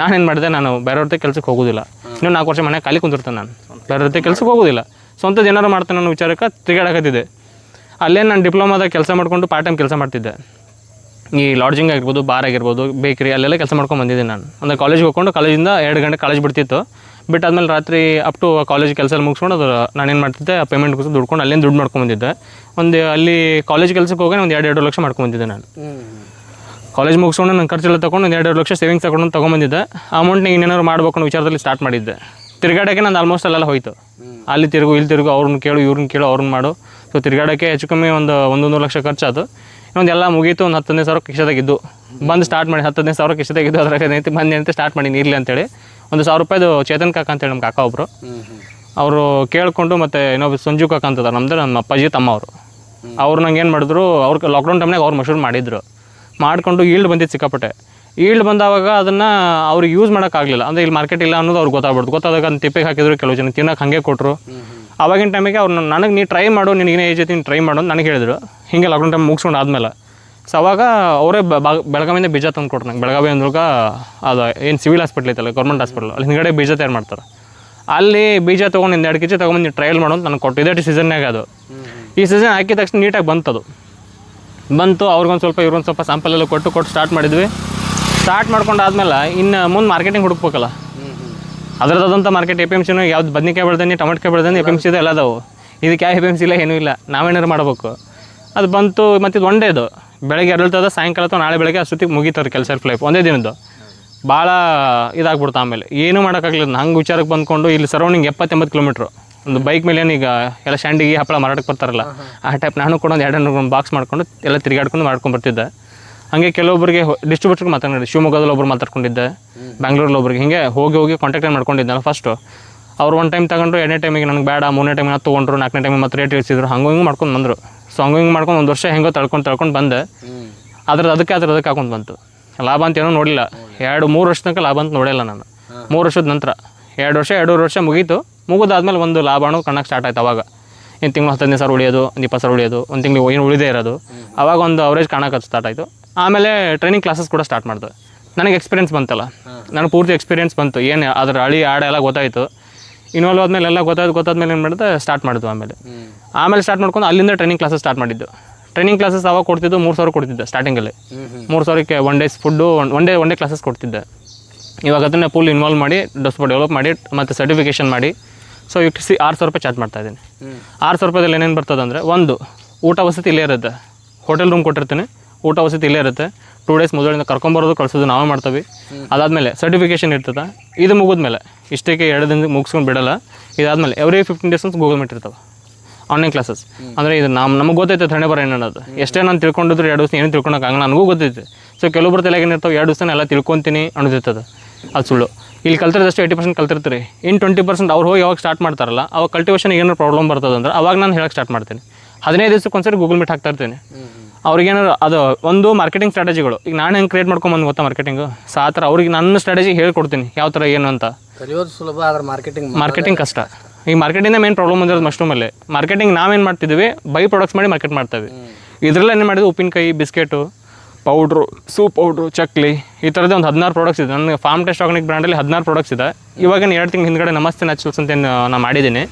ನಾನೇನು ಮಾಡಿದೆ ನಾನು ಬೇರೆಯವ್ರದ್ದೇ ಕೆಲಸಕ್ಕೆ ಹೋಗೋದಿಲ್ಲ. ಇನ್ನೂ ನಾಲ್ಕು ವರ್ಷ ಮನೆ ಖಾಲಿ ಕುಂತಿರ್ತೇನೆ ನಾನು. ಬೇರೆಯವ್ರದ್ದೇ ಕೆಲಸಕ್ಕೆ ಹೋಗೋದಿಲ್ಲ. ಸ್ವಂತದ ಏನಾರು ಮಾಡ್ತೇನೆ ಅನ್ನೋ ವಿಚಾರಕ್ಕೆ ತಿರುಗಾಡಕತ್ತಿದ್ದೆ. ಅಲ್ಲೇ ನಾನು ಡಿಪ್ಲೊಮಾದಾಗ ಕೆಲಸ ಮಾಡ್ಕೊಂಡು ಪಾರ್ಟ್ ಟೈಮ್ ಕೆಲಸ ಮಾಡ್ತಿದ್ದೆ. ಈ ಲಾಡ್ಜಿಂಗ್ ಆಗಿರ್ಬೋದು ಬಾರ್ ಆಗಿರ್ಬೋದು ಬೇಕ್ರಿ ಅಲ್ಲೆಲ್ಲ ಕೆಲಸ ಮಾಡ್ಕೊಂಡು ಬಂದಿದ್ದೀನಿ ನಾನು. ಅಂದರೆ ಕಾಲೇಜ್ಗೆ ಹೋಗ್ಕೊಂಡು ಕಾಲೇಜಿಂದ ಎರಡು ಗಂಟೆ ಕಾಲೇಜ್ ಬಿಡ್ತಿತ್ತು. ಬಿಟ್ಟಾದ್ಮೇಲೆ ರಾತ್ರಿ ಅಪ್ ಟು ಕಾಲೇಜ್ ಕೆಲಸ ಮುಗಿಸ್ಕೊಂಡು ಅದು ನಾನೇನು ಮಾಡ್ತಿದ್ದೆ ಪೇಮೆಂಟ್ ಕೂಡ ದುಡ್ಕೊಂಡು ಅಲ್ಲಿಂದ ದುಡ್ಡು ಮಾಡ್ಕೊಂಡು ಬಂದಿದ್ದೆ. ಒಂದು ಅಲ್ಲಿ ಕಾಲೇಜ್ ಕೆಲಸಕ್ಕೆ ಹೋಗಿ ಒಂದು ಎರಡು ಎರಡು ಲಕ್ಷ ಮಾಡ್ಕೊಂಡು ಬಂದಿದ್ದೆ ನಾನು. ಕಾಲೇಜ್ ಮುಗಿಸ್ಕೊಂಡು ನನ್ನ ಖರ್ಚೆಲ್ಲ ತೊಗೊಂಡು ಒಂದು ಎರಡು ಲಕ್ಷ ಸೇವಿಂಗ್ಸ್ ತಗೊಂಡು ತೊಗೊಂಬಂದಿದ್ದೆ ಅಮೌಂಟ್ನ ಇನ್ನೇನಾದ್ರು ಮಾಡಬೇಕು ಅನ್ನೋ ವಿಚಾರದಲ್ಲಿ ಸ್ಟಾರ್ಟ್ ಮಾಡಿದ್ದೆ. ತಿರುಗಾಡೋಕ್ಕೆ ನಾನು ಆಲ್ಮೋಸ್ಟ್ ಅಲ್ಲೆಲ್ಲ ಹೋಯ್ತು. ಅಲ್ಲಿ ತಿರುಗು, ಇಲ್ಲಿ ತಿರುಗು, ಅವ್ರನ್ನ ಕೇಳು, ಇವ್ರನ್ನ ಕೇಳು, ಅವ್ರನ್ನ ಮಾಡು. ಸೊ ತಿರುಗಾಡೋಕ್ಕೆ ಹೆಚ್ಚು ಕಮ್ಮಿ ಒಂದು ಒಂದೊಂದು ಲಕ್ಷ ಖರ್ಚಾಯ್ತು. ಇನ್ನೊಂದು ಎಲ್ಲ ಮುಗೀತು, ಒಂದು ಹತ್ತನೇ ಸಾವಿರ ಕಿಶದಾಗಿದ್ದು ಬಂದು ಸ್ಟಾರ್ಟ್ ಮಾಡಿ ಹತ್ತನೇ ಸಾವಿರ ಕಿಶದಾಗಿದ್ದು ಅದ್ರಾಗ ಬಂದು ಏನೈತಿ ಸ್ಟಾರ್ಟ್ ಮಾಡಿ ಇರಲಿ ಅಂತೇಳಿ. ಒಂದು ಸಾವಿರ ರೂಪಾಯಿದು ಚೇತನ್ ಕಾಕ ಅಂತೇಳಿ ನಮ್ಮ ಕಾಕ ಒಬ್ಬರು ಅವರು ಕೇಳಿಕೊಂಡು ಮತ್ತು ಇನ್ನೊಬ್ಬ ಸಂಜು ಕಾಕ ಅಂತದಾರೆ ನಮ್ದು ನಮ್ಮ ಅಪ್ಪಾಜಿ ತಮ್ಮ ಅವರು ಅವ್ರು ನಂಗೆ ಏನು ಮಾಡಿದ್ರು, ಅವ್ರು ಲಾಕ್ಡೌನ್ ಟೈಮ್ನಾಗ ಅವ್ರು ಮಶೂರ್ ಮಾಡಿದ್ರು. ಮಾಡಿಕೊಂಡು ಈಲ್ಡ್ ಬಂದಿತ್ತು ಸಿಕ್ಕಾಪಟ್ಟೆ. ಈಲ್ಡ್ ಬಂದಾಗ ಅದನ್ನು ಅವ್ರಿಗೆ ಯೂಸ್ ಮಾಡೋಕ್ಕಾಗಲಿಲ್ಲ ಅಂದರೆ ಇಲ್ಲಿ ಮಾರ್ಕೆಟ್ ಇಲ್ಲ ಅನ್ನೋದು ಅವ್ರಿಗೆ ಗೊತ್ತಾಗ್ಬಿಡ್ತು. ಗೊತ್ತಾದಾಗ ಅದನ್ನ ತಿಪ್ಪೆಗೆ ಹಾಕಿದ್ರು ಕೆಲವು ಜನ, ತಿನ್ನೋಕೆ ಹಾಗೆ ಕೊಟ್ಟರು ಆವಾಗಿನ ಟೈಮಿಗೆ ಅವ್ರು ನನಗೆ ನೀ ಟ್ರೈ ಮಾಡು ನಿನಗಿನ ಏಜ್ ಐತಿ ಟ್ರೈ ಮಾಡು ಅಂತ ನನಗೆ ಹೇಳಿದ್ರು. ಹಿಂಗೆ ಲಾಕ್ಡೌನ್ ಟೈಮ್ ಮುಗಿಸ್ಕೊಂಡು ಆದ್ಮೇಲೆ. ಸೊ ಅವಾಗ ಅವರೇ ಬೆಳಗಾವಿಯಿಂದ ಬೀಜ ತಂದು ಕೊಟ್ರು ನಂಗೆ. ಬೆಳಗಾವಿ ಅಂದ್ರಾಗ ಅದು ಏನು ಸಿವಿಲ್ ಹಾಸ್ಪಿಟ್ಲ್ ಐತಲ್ಲ ಗೌರ್ಮೆಂಟ್ ಹಾಸ್ಪಿಟ್ಲ್ ಅಲ್ಲಿ ಹಿಂದ್ಗಡೆ ಬೀಜ ತಯಾರು ಮಾಡ್ತಾರೆ. ಅಲ್ಲಿ ಬೀಜ ತೊಗೊಂಡು ಎರಡು ಕೆ ಜಿ ನೀವು ಟ್ರಯಲ್ ಮಾಡೋದು ನನಗೆ ಕೊಟ್ಟು, ಇದೇ ಸೀಸನ್ನಾಗ ಅದು. ಈ ಸೀಸನ್ ಹಾಕಿದ ತಕ್ಷಣ ನೀಟಾಗಿ ಬಂತದು. ಬಂತು, ಅವ್ರಿಗೊಂದು ಸ್ವಲ್ಪ, ಇವ್ರಿಗೊಂದು ಸ್ವಲ್ಪ ಸ್ಯಾಂಪಲ್ ಎಲ್ಲ ಕೊಟ್ಟು ಕೊಟ್ಟು ಸ್ಟಾರ್ಟ್ ಮಾಡಿದ್ವಿ. ಸ್ಟಾರ್ಟ್ ಮಾಡ್ಕೊಂಡು ಆದ್ಮೇಲೆ ಇನ್ನು ಮುಂದೆ ಮಾರ್ಕೆಟಿಂಗ್ ಹುಡುಕ್ಬೇಕಲ್ಲ. ಅದರದಂಥ ಮಾರ್ಕೆಟ್ ಎ ಪಿ ಎಂ ಸಿನೂ ಯಾವ್ದು ಬದ್ನಿಕಾಯಿ ಬೆಳ್ದಾನೆ, ಟೊಮೆಟೊ ಬೆಳ್ದಾನೆ ಎ ಪಿ ಎಂ ಸಿದು ಎಲ್ಲ ಅದಾವು. ಇದಕ್ಕೆ ಯಾವ ಎ ಪಿ ಎಂ ಸಿ ಇಲ್ಲ, ಏನೂ ಇಲ್ಲ. ನಾವೇನಾರು ಮಾಡಬೇಕು. ಅದು ಬಂತು ಮತ್ತು ಇದು. ಒಂಡೇದು ಬೆಳಗ್ಗೆ ಅರಳ್ತದ, ಸಾಯಂಕಾಲ ನಾಳೆ ಬೆಳಗ್ಗೆ ಅಷ್ಟೊತ್ತಿಗೆ ಮುಗಿತಾರೆ ಕೆಲಸ ಲೈಫ್ ಒಂದೇ ದಿನದ್ದು. ಭಾಳ ಇದಾಗ್ಬಿಡ್ತು ಆಮೇಲೆ. ಏನೂ ಮಾಡೋಕ್ಕಾಗಲಿಲ್ಲ. ಹಂಗೆ ವಿಚಾರಕ್ಕೆ ಬಂದ್ಕೊಂಡು ಇಲ್ಲಿ ಸರೌಂಡಿಂಗ್ ಎಪ್ಪತ್ತೆಂಬತ್ತು ಕಿಲೋಮೀಟ್ರು ಒಂದು ಬೈಕ್ ಮೇಲೆ ಈಗ ಎಲ್ಲ ಸ್ಟ್ಯಾಂಡಿಗೆ ಹಪ್ಪಳ ಮಾರಾಟಕ್ಕೆ ಬರ್ತಾರಲ್ಲ, ಆ ಟೈಪ್ ನಾನು ಕೂಡ ಒಂದು ಎರಡು ಬಾಕ್ಸ್ ಮಾಡ್ಕೊಂಡು ಎಲ್ಲ ತಿರುಗಾಡ್ಕೊಂಡು ಮಾಡ್ಕೊಂಡು ಬರ್ತಿದ್ದೆ. ಹಾಗೆ ಕೆಲವೊಬ್ಬರಿಗೆ ಡಿಸ್ಟ್ರಿಬ್ಯೂಟರ್ಗೆ ಮಾತಾಡಿದ್ದೆ ಶಿವಮೊಗ್ಗದಲ್ಲಿ ಒಬ್ಬರು ಮಾತಾಡ್ಕೊಂಡಿದ್ದೆ. ಬ್ಯಾಂಗ್ಳೂರಲ್ಲಿ ಒಬ್ರಿಗೆ. ಹಿಂಗೆ ಹೋಗಿ ಹೋಗಿ ಕಾಂಟ್ಯಾಕ್ಟ್ ಮಾಡ್ಕೊಂಡಿದ್ದೆ ಫಸ್ಟು ಅವ್ರು ಒನ್ ಟೈಮ್ ತಗೊಂಡ್ರು, ಎರಡನೇ ಟೈಮಿಗೆ ನನಗೆ ಬೇಡ, ಮೂರನೇ ಟೈಮಿಗೆ ತೊಗೊಂಡ್ರು, ನಾಲ್ಕನೇ ಟೈಮಿಗೆ ಮತ್ತೆ ರೇಟ್ ಇಳಿಸಿದ್ರು ಹಂಗೆ ಹಿಂಗೆ ಮಾಡ್ಕೊಂಡು ಬಂದರು. ಸೊ ಹಂಗೆ ಹಿಂಗೆ ಮಾಡ್ಕೊಂಡು ಒಂದು ವರ್ಷ ಹೆಂಗೋ ತಳ್ಕೊಂಡು ತಳ್ಕೊಂಡು ಬಂದೆ. ಅದ್ರದ್ದು ಅದಕ್ಕೆ ಅದ್ರ ಅದಕ್ಕೆ ಹಾಕೊಂಡು ಬಂತು. ಲಾಭ ಅಂತ ಏನೋ ನೋಡಿಲ್ಲ. ಎರಡು ಮೂರು ವರ್ಷ ತನಕ ಲಾಭ ಅಂತ ನೋಡಿಲ್ಲ ನಾನು. ಮೂರು ವರ್ಷದ ನಂತರ. ಎರಡು ವರ್ಷ ಎರಡೂವರೆ ವರ್ಷ ಮುಗೀತು. ಮುಗಿದಾದ್ಮೇಲೆ ಒಂದು ಲಾಭ ಅನ್ನೋದು ಕಣ್ಣಕ್ಕೆ ಸ್ಟಾರ್ಟ್ ಆಯ್ತು ಅವಾಗ. ಇನ್ನು ತಿಂಗಳು ಹತ್ತನೇ ಸಾವಿರ ಉಳಿಯೋದು ಒಂದು ಇಪ್ಪತ್ತು ಸಾವಿರ ಉಳಿಯೋದು ಒಂದು ತಿಂಗಳು ಏನು ಉಳಿದೇ ಇರೋದು. ಅವಾಗ ಒಂದು ಅವರೇಜ್ ಕಾಣಕ್ಕೆ ಸ್ಟಾರ್ಟ್ ಆಯಿತು. ಆಮೇಲೆ ಟ್ರೈನಿಂಗ್ ಕ್ಲಾಸಸ್ ಕೂಡ ಸ್ಟಾರ್ಟ್ ಮಾಡಿದೆ. ನನಗೆ ಎಕ್ಸ್ಪೀರಿಯನ್ಸ್ ಬಂತಲ್ಲ. ನನಗೆ ಪೂರ್ತಿ ಎಕ್ಸ್ಪೀರಿಯನ್ಸ್ ಬಂತು. ಏನು ಅದರ ಹಳಿ ಆಡ ಎಲ್ಲ ಗೊತ್ತಾಯಿತು. ಇನ್ವಾಲ್ವ್ ಆದ್ಮೇಲೆ ಎಲ್ಲ ಗೊತ್ತಾಯ್ತು ಗೊತ್ತಾದ್ಮೇಲೆ ಏನು ಮಾಡಿದೆ? ಸ್ಟಾರ್ಟ್ ಮಾಡಿದ್ವು ಆಮೇಲೆ. ಆಮೇಲೆ ಸ್ಟಾರ್ಟ್ ಮಾಡ್ಕೊಂಡು ಅಲ್ಲಿಂದ ಟ್ರೈನಿಂಗ್ ಕ್ಲಾಸಸ್ ಸ್ಟಾರ್ಟ್ ಮಾಡಿದ್ದು. ಟ್ರೈನಿಂಗ್ ಕ್ಲಾಸಸ್ ಅವಾಗ ಕೊಡ್ತಿದ್ದು ಮೂರು ಸಾವಿರ ಕೊಡ್ತಿದ್ದೆ ಸ್ಟಾರ್ಟಿಂಗಲ್ಲಿ ಮೂರು ಸಾವಿರಕ್ಕೆ one days food one day one day classes ಕೊಡ್ತಿದ್ದೆ. ಇವಾಗ ಅದನ್ನೇ ಫುಲ್ ಇನ್ವಾಲ್ವ್ ಮಾಡಿ ಸ್ವಲ್ಪ ಡೆವಲಪ್ ಮಾಡಿ ಮತ್ತು ಸರ್ಟಿಫಿಕೇಷನ್ ಮಾಡಿ. ಸೊ ಈಗ ಸಿ ಆರು ಸಾವಿರ ರೂಪಾಯಿ ಚಾರ್ಜ್ ಮಾಡ್ತಾ ಇದ್ದೀನಿ. ಆರು ಸಾವಿರ ರೂಪಾಯಿ ಏನೇನು ಬರ್ತದೆ ಅಂದರೆ ಒಂದು ಊಟ ವಸತಿ ಇಲ್ಲೇ ಇರುತ್ತೆ. ಹೋಟೆಲ್ ರೂಮ್ ಕೊಟ್ಟಿರ್ತೀನಿ. ಊಟ ವಸತಿ ಇಲ್ಲೇ ಇರುತ್ತೆ. ಟೂ ಡೇಸ್ ಮೊದಲಿಂದ ಕರ್ಕೊಂಬರೋದು ಕಳಿಸೋದು ನಾವೇ ಮಾಡ್ತೀವಿ. ಅದಾದಮೇಲೆ ಸರ್ಟಿಫಿಕೇಷನ್ ಇರ್ತದೆ. ಇದು ಮುಗಿದ್ಮೇಲೆ. ಇಷ್ಟಕ್ಕೆ ಎರಡು ದಿನ ಮುಗಿಸ್ಕೊಂಡು ಬಿಡಲ್ಲ. ಇದಾದಮೇಲೆ ಎವ್ರಿ ಫಿಫ್ಟೀನ್ ಡೇಸ್ ಅಂತ ಗೂಗಲ್ ಮೀಟ್ ಇರ್ತಾವೆ. ಆನ್ಲೈನ್ ಕ್ಲಾಸಸ್ ಅಂದರೆ ಇದು ನಮ್ಮ ನಮಗೆ ಗೊತ್ತೈತೆ ಹಣೆ ಬರ ಅನ್ನೋದು ಎಷ್ಟೇ ನಾನು ತಿಳ್ಕೊಂಡಿದ್ರು ಎರಡು ದಿವಸ ಏನು ತಿಳ್ಕೊಳಕ್ಕಾಗಲ್ಲ ನನಗೂ ಗೊತ್ತೈತೆ. ಸೊ ಕೆಲವೊಬ್ಬರು ತಲೆಗೆ ಏನಿರ್ತಾವೆ ಎರಡು ದಿವಸ ಎಲ್ಲ ತಿಳ್ಕೊತೀನಿ ಅನ್ನೋದಿರ್ತದೆ ಅದು. ಸುಳ್ಳು. ಇಲ್ಲಿ ಕಲ್ತಿರೋದಷ್ಟು ಏಯ್ಟಿ ಪರ್ಸೆಂಟ್ ಕಲ್ತಿರ್ತೀರಿ. ಇನ್ನು ಟ್ವೆಂಟಿ ಪರ್ಸೆಂಟ್ ಅವ್ರು ಹೋಗಿ ಯಾವಾಗ ಸ್ಟಾರ್ಟ್ ಮಾಡ್ತಾರಲ್ಲ ಅವಾಗ ಕಲ್ಟಿವೇಷನ್ ಏನಾರು ಪ್ರಾಬ್ಲಮ್ ಬರ್ತದೆ ಅಂದ್ರೆ ಅವಾಗ ನಾನು ಹೇಳಕ್ಕೆ ಸ್ಟಾರ್ಟ್ ಮಾಡ್ತೀನಿ. ಹದಿನೈದು ದಿವಸಕ್ಕೆ ಒಂದ್ಸರಿ ಗೂಗಲ್ ಮೀಟ್ ಹಾಕ್ತಾ ಇರ್ತೀನಿ. ಅವ್ರಿಗೇನಾರು ಅದು ಒಂದು ಮಾರ್ಕೆಟಿಂಗ್ ಸ್ಟ್ರಾಟಜಿಗಳು ಈಗ ನಾನು ಹೆಂಗೆ ಕ್ರಿಯೇಟ್ ಮಾಡ್ಕೊಂಬಂದು ಗೊತ್ತಾ ಮಾರ್ಕೆಟಿಂಗು ಸೊ ಆ ಥರ ಅವ್ರಿಗೆ ನನ್ನ ಸ್ಟ್ರಾಟಜಿ ಹೇಳ್ಕೊಡ್ತೀನಿ ಯಾವ ಥರ ಏನು ಅಂತ. ಕಲಿಯೋದು ಸುಲಭ ಆದ್ರೆ ಮಾರ್ಕೆಟಿಂಗ್ ಮಾರ್ಕೆಟಿಂಗ್ ಕಷ್ಟ. ಈಗ ಮಾರ್ಕೆಟಿಂದ ಮೇನ್ ಪ್ರಾಬ್ಲಮ್ ಬಂದಿರೋದು ಮಶ್ರೂಮಲ್ಲಿ ಮಾರ್ಕೆಟಿಂಗ್ ನಾವೇನು ಮಾಡ್ತಿದ್ವಿ ಬೈ ಪ್ರಾಡಕ್ಟ್ಸ್ ಮಾಡಿ ಮಾರ್ಕೆಟ್ ಮಾಡ್ತೀವಿ. ಇದ್ರಲ್ಲ ಏನು ಮಾಡಿದ್ವಿ? ಉಪ್ಪಿನಕಾಯಿ ಬಿಸ್ಕೆಟು ಪೌಡ್ರು ಸೂಪ್ ಪೌಡ್ರು ಚಕ್ಲಿ. ಈ ಥರದ ಒಂದು ಹದಿನಾರು ಪ್ರಾಡಕ್ಟ್ಸ್ ಇದೆ. ನನ್ನ ಫಾರ್ಮ್ ಟೆಸ್ಟ್ ಆರ್ಗಾನಿಕ್ ಬ್ರ್ಯಾಂಡಲ್ಲಿ ಹದಿನಾರು ಪ್ರಾಡಕ್ಟ್ಸ್ ಇದೆ. ಇವಾಗ ಎರಡು ತಿಂಗಳ ಹಿಂದ್ಗಡೆ ನಮಸ್ತೆ ನ್ಯಾಚುರಲ್ಸ್ ಅಂತ ಏನು ನಾನು ಮಾಡಿದ್ದೀನಿ.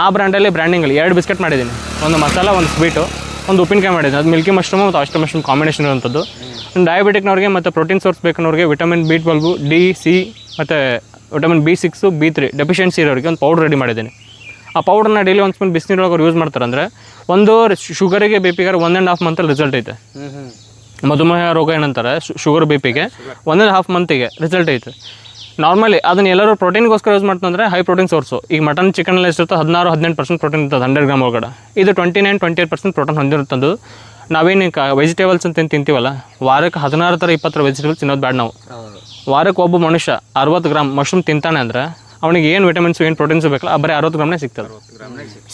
ಆ ಬ್ರ್ಯಾಂಡಲ್ಲಿ ಬ್ರ್ಯಾಂಡಿಂಗಲ್ಲಿ ಎರಡು ಬಿಸ್ಕೆಟ್ ಮಾಡಿದ್ದೀನಿ. ಒಂದು ಮಸಾಲ ಒಂದು ಸ್ವೀಟು ಒಂದು ಉಪ್ಪಿನಕಾಯಿ ಮಾಡಿದ್ದೀನಿ. ಅದು ಮಿಲ್ಕಿ ಮಶ್ರೂಮ್ ಮತ್ತು ಆಸ್ಟರ್ ಮಶ್ರೂಮ್ ಕಾಂಬಿನೇಷನ್ ಇರುವಂಥದ್ದು. ಡಯಾಬಿಟಿಕ್ನವ್ರಿಗೆ ಮತ್ತು protein source ಬೇಕನ್ನೋರಿಗೆ vitamin B twelve D C ಮತ್ತು vitamin B six B three deficiency ಇರೋರಿಗೆ ಒಂದು ಪೌಡ್ರ್ ರೆಡಿ ಮಾಡಿದ್ದೀನಿ. ಆ ಪೌಡ್ರನ್ನ ಡೈಲಿ ಒಂದು ಸ್ಪೂನ್ ಬಿಸಿನೀರೊಳಗೆ ಅವ್ರು ಯೂಸ್ ಮಾಡ್ತಾರಂದ್ರೆ ಅಂದರೆ ಒಂದು ಶುಗರಿಗೆ ಬಿ ಪಿಗಾರ ಒನ್ ಆ್ಯಂಡ್ ಹಾಫ್ ಮಂತಲ್ಲಿ ರಿಸಲ್ಟ್ ಐತೆ. ಮಧುಮೇಹ ರೋಗ ಏನಂತಾರೆ ಶುಗರ್ ಬಿ ಪಿಗೆ ಒನ್ ಆ್ಯಂಡ್ ಹಾಫ್ ಮಂತಿಗೆ ರಿಸಲ್ಟ್ ಐತೆ. ನಾರ್ಮಲಿ ಅದನ್ನ ಎಲ್ಲರೂ ಪ್ರೋಟೀನ್ಗೋಸ್ಕರ ಯೂಸ್ ಮಾಡ್ತಂದ್ರೆ ಹೈ ಪ್ರೋಟೀನ್ ಸೋರ್ಸು ಈಗ ಮಟನ್ ಚಿಕನ್ ಚಿಕನಲ್ಲಿ ಎಷ್ಟಿರ್ತದೆ ಹದಿನಾರು, ಹದಿನೆಂಟು ಪರ್ಸೆಂಟ್ ಪ್ರೋಟೀನ್ ಇರ್ತದೆ ಹಂಡ್ರೆಡ್ ಗ್ರಾಮ್ ಒಳಗಡೆ. ಇದು twenty nine twenty eight percent protein ಹೊಂದಿರುತ್ತಂದು. ನಾವೇನು ವೆಜಿಟೇಬಲ್ಸ್ ಅಂತ ಏನು ತಿಂತೀವಲ್ಲ, ವಾರಕ್ಕೆ ಹದಿನಾರು ಥರ ಇಪ್ಪತ್ತರ ವೆಜಿಟೇಬಲ್ಸ್ ತಿನ್ನೋದು ಬೇಡ ನಾವು. ವಾರಕ್ಕೆ ಒಬ್ಬ ಮನುಷ್ಯ ಅರವತ್ತು ಗ್ರಾಮ್ ಮಶ್ರೂಮ್ ತಿಂತಾನೆ ಅಂದರೆ, ಅವನಿಗೆ ಏನು ವಿಟಮಿನ್ಸ್ ಏನು ಪ್ರೋಟೀನ್ಸ್ ಬೇಕಲ್ಲ ಬರೀ ಅರವತ್ತು ಗ್ರಾಮ್ನೇ ಸಿಗ್ತದೆ.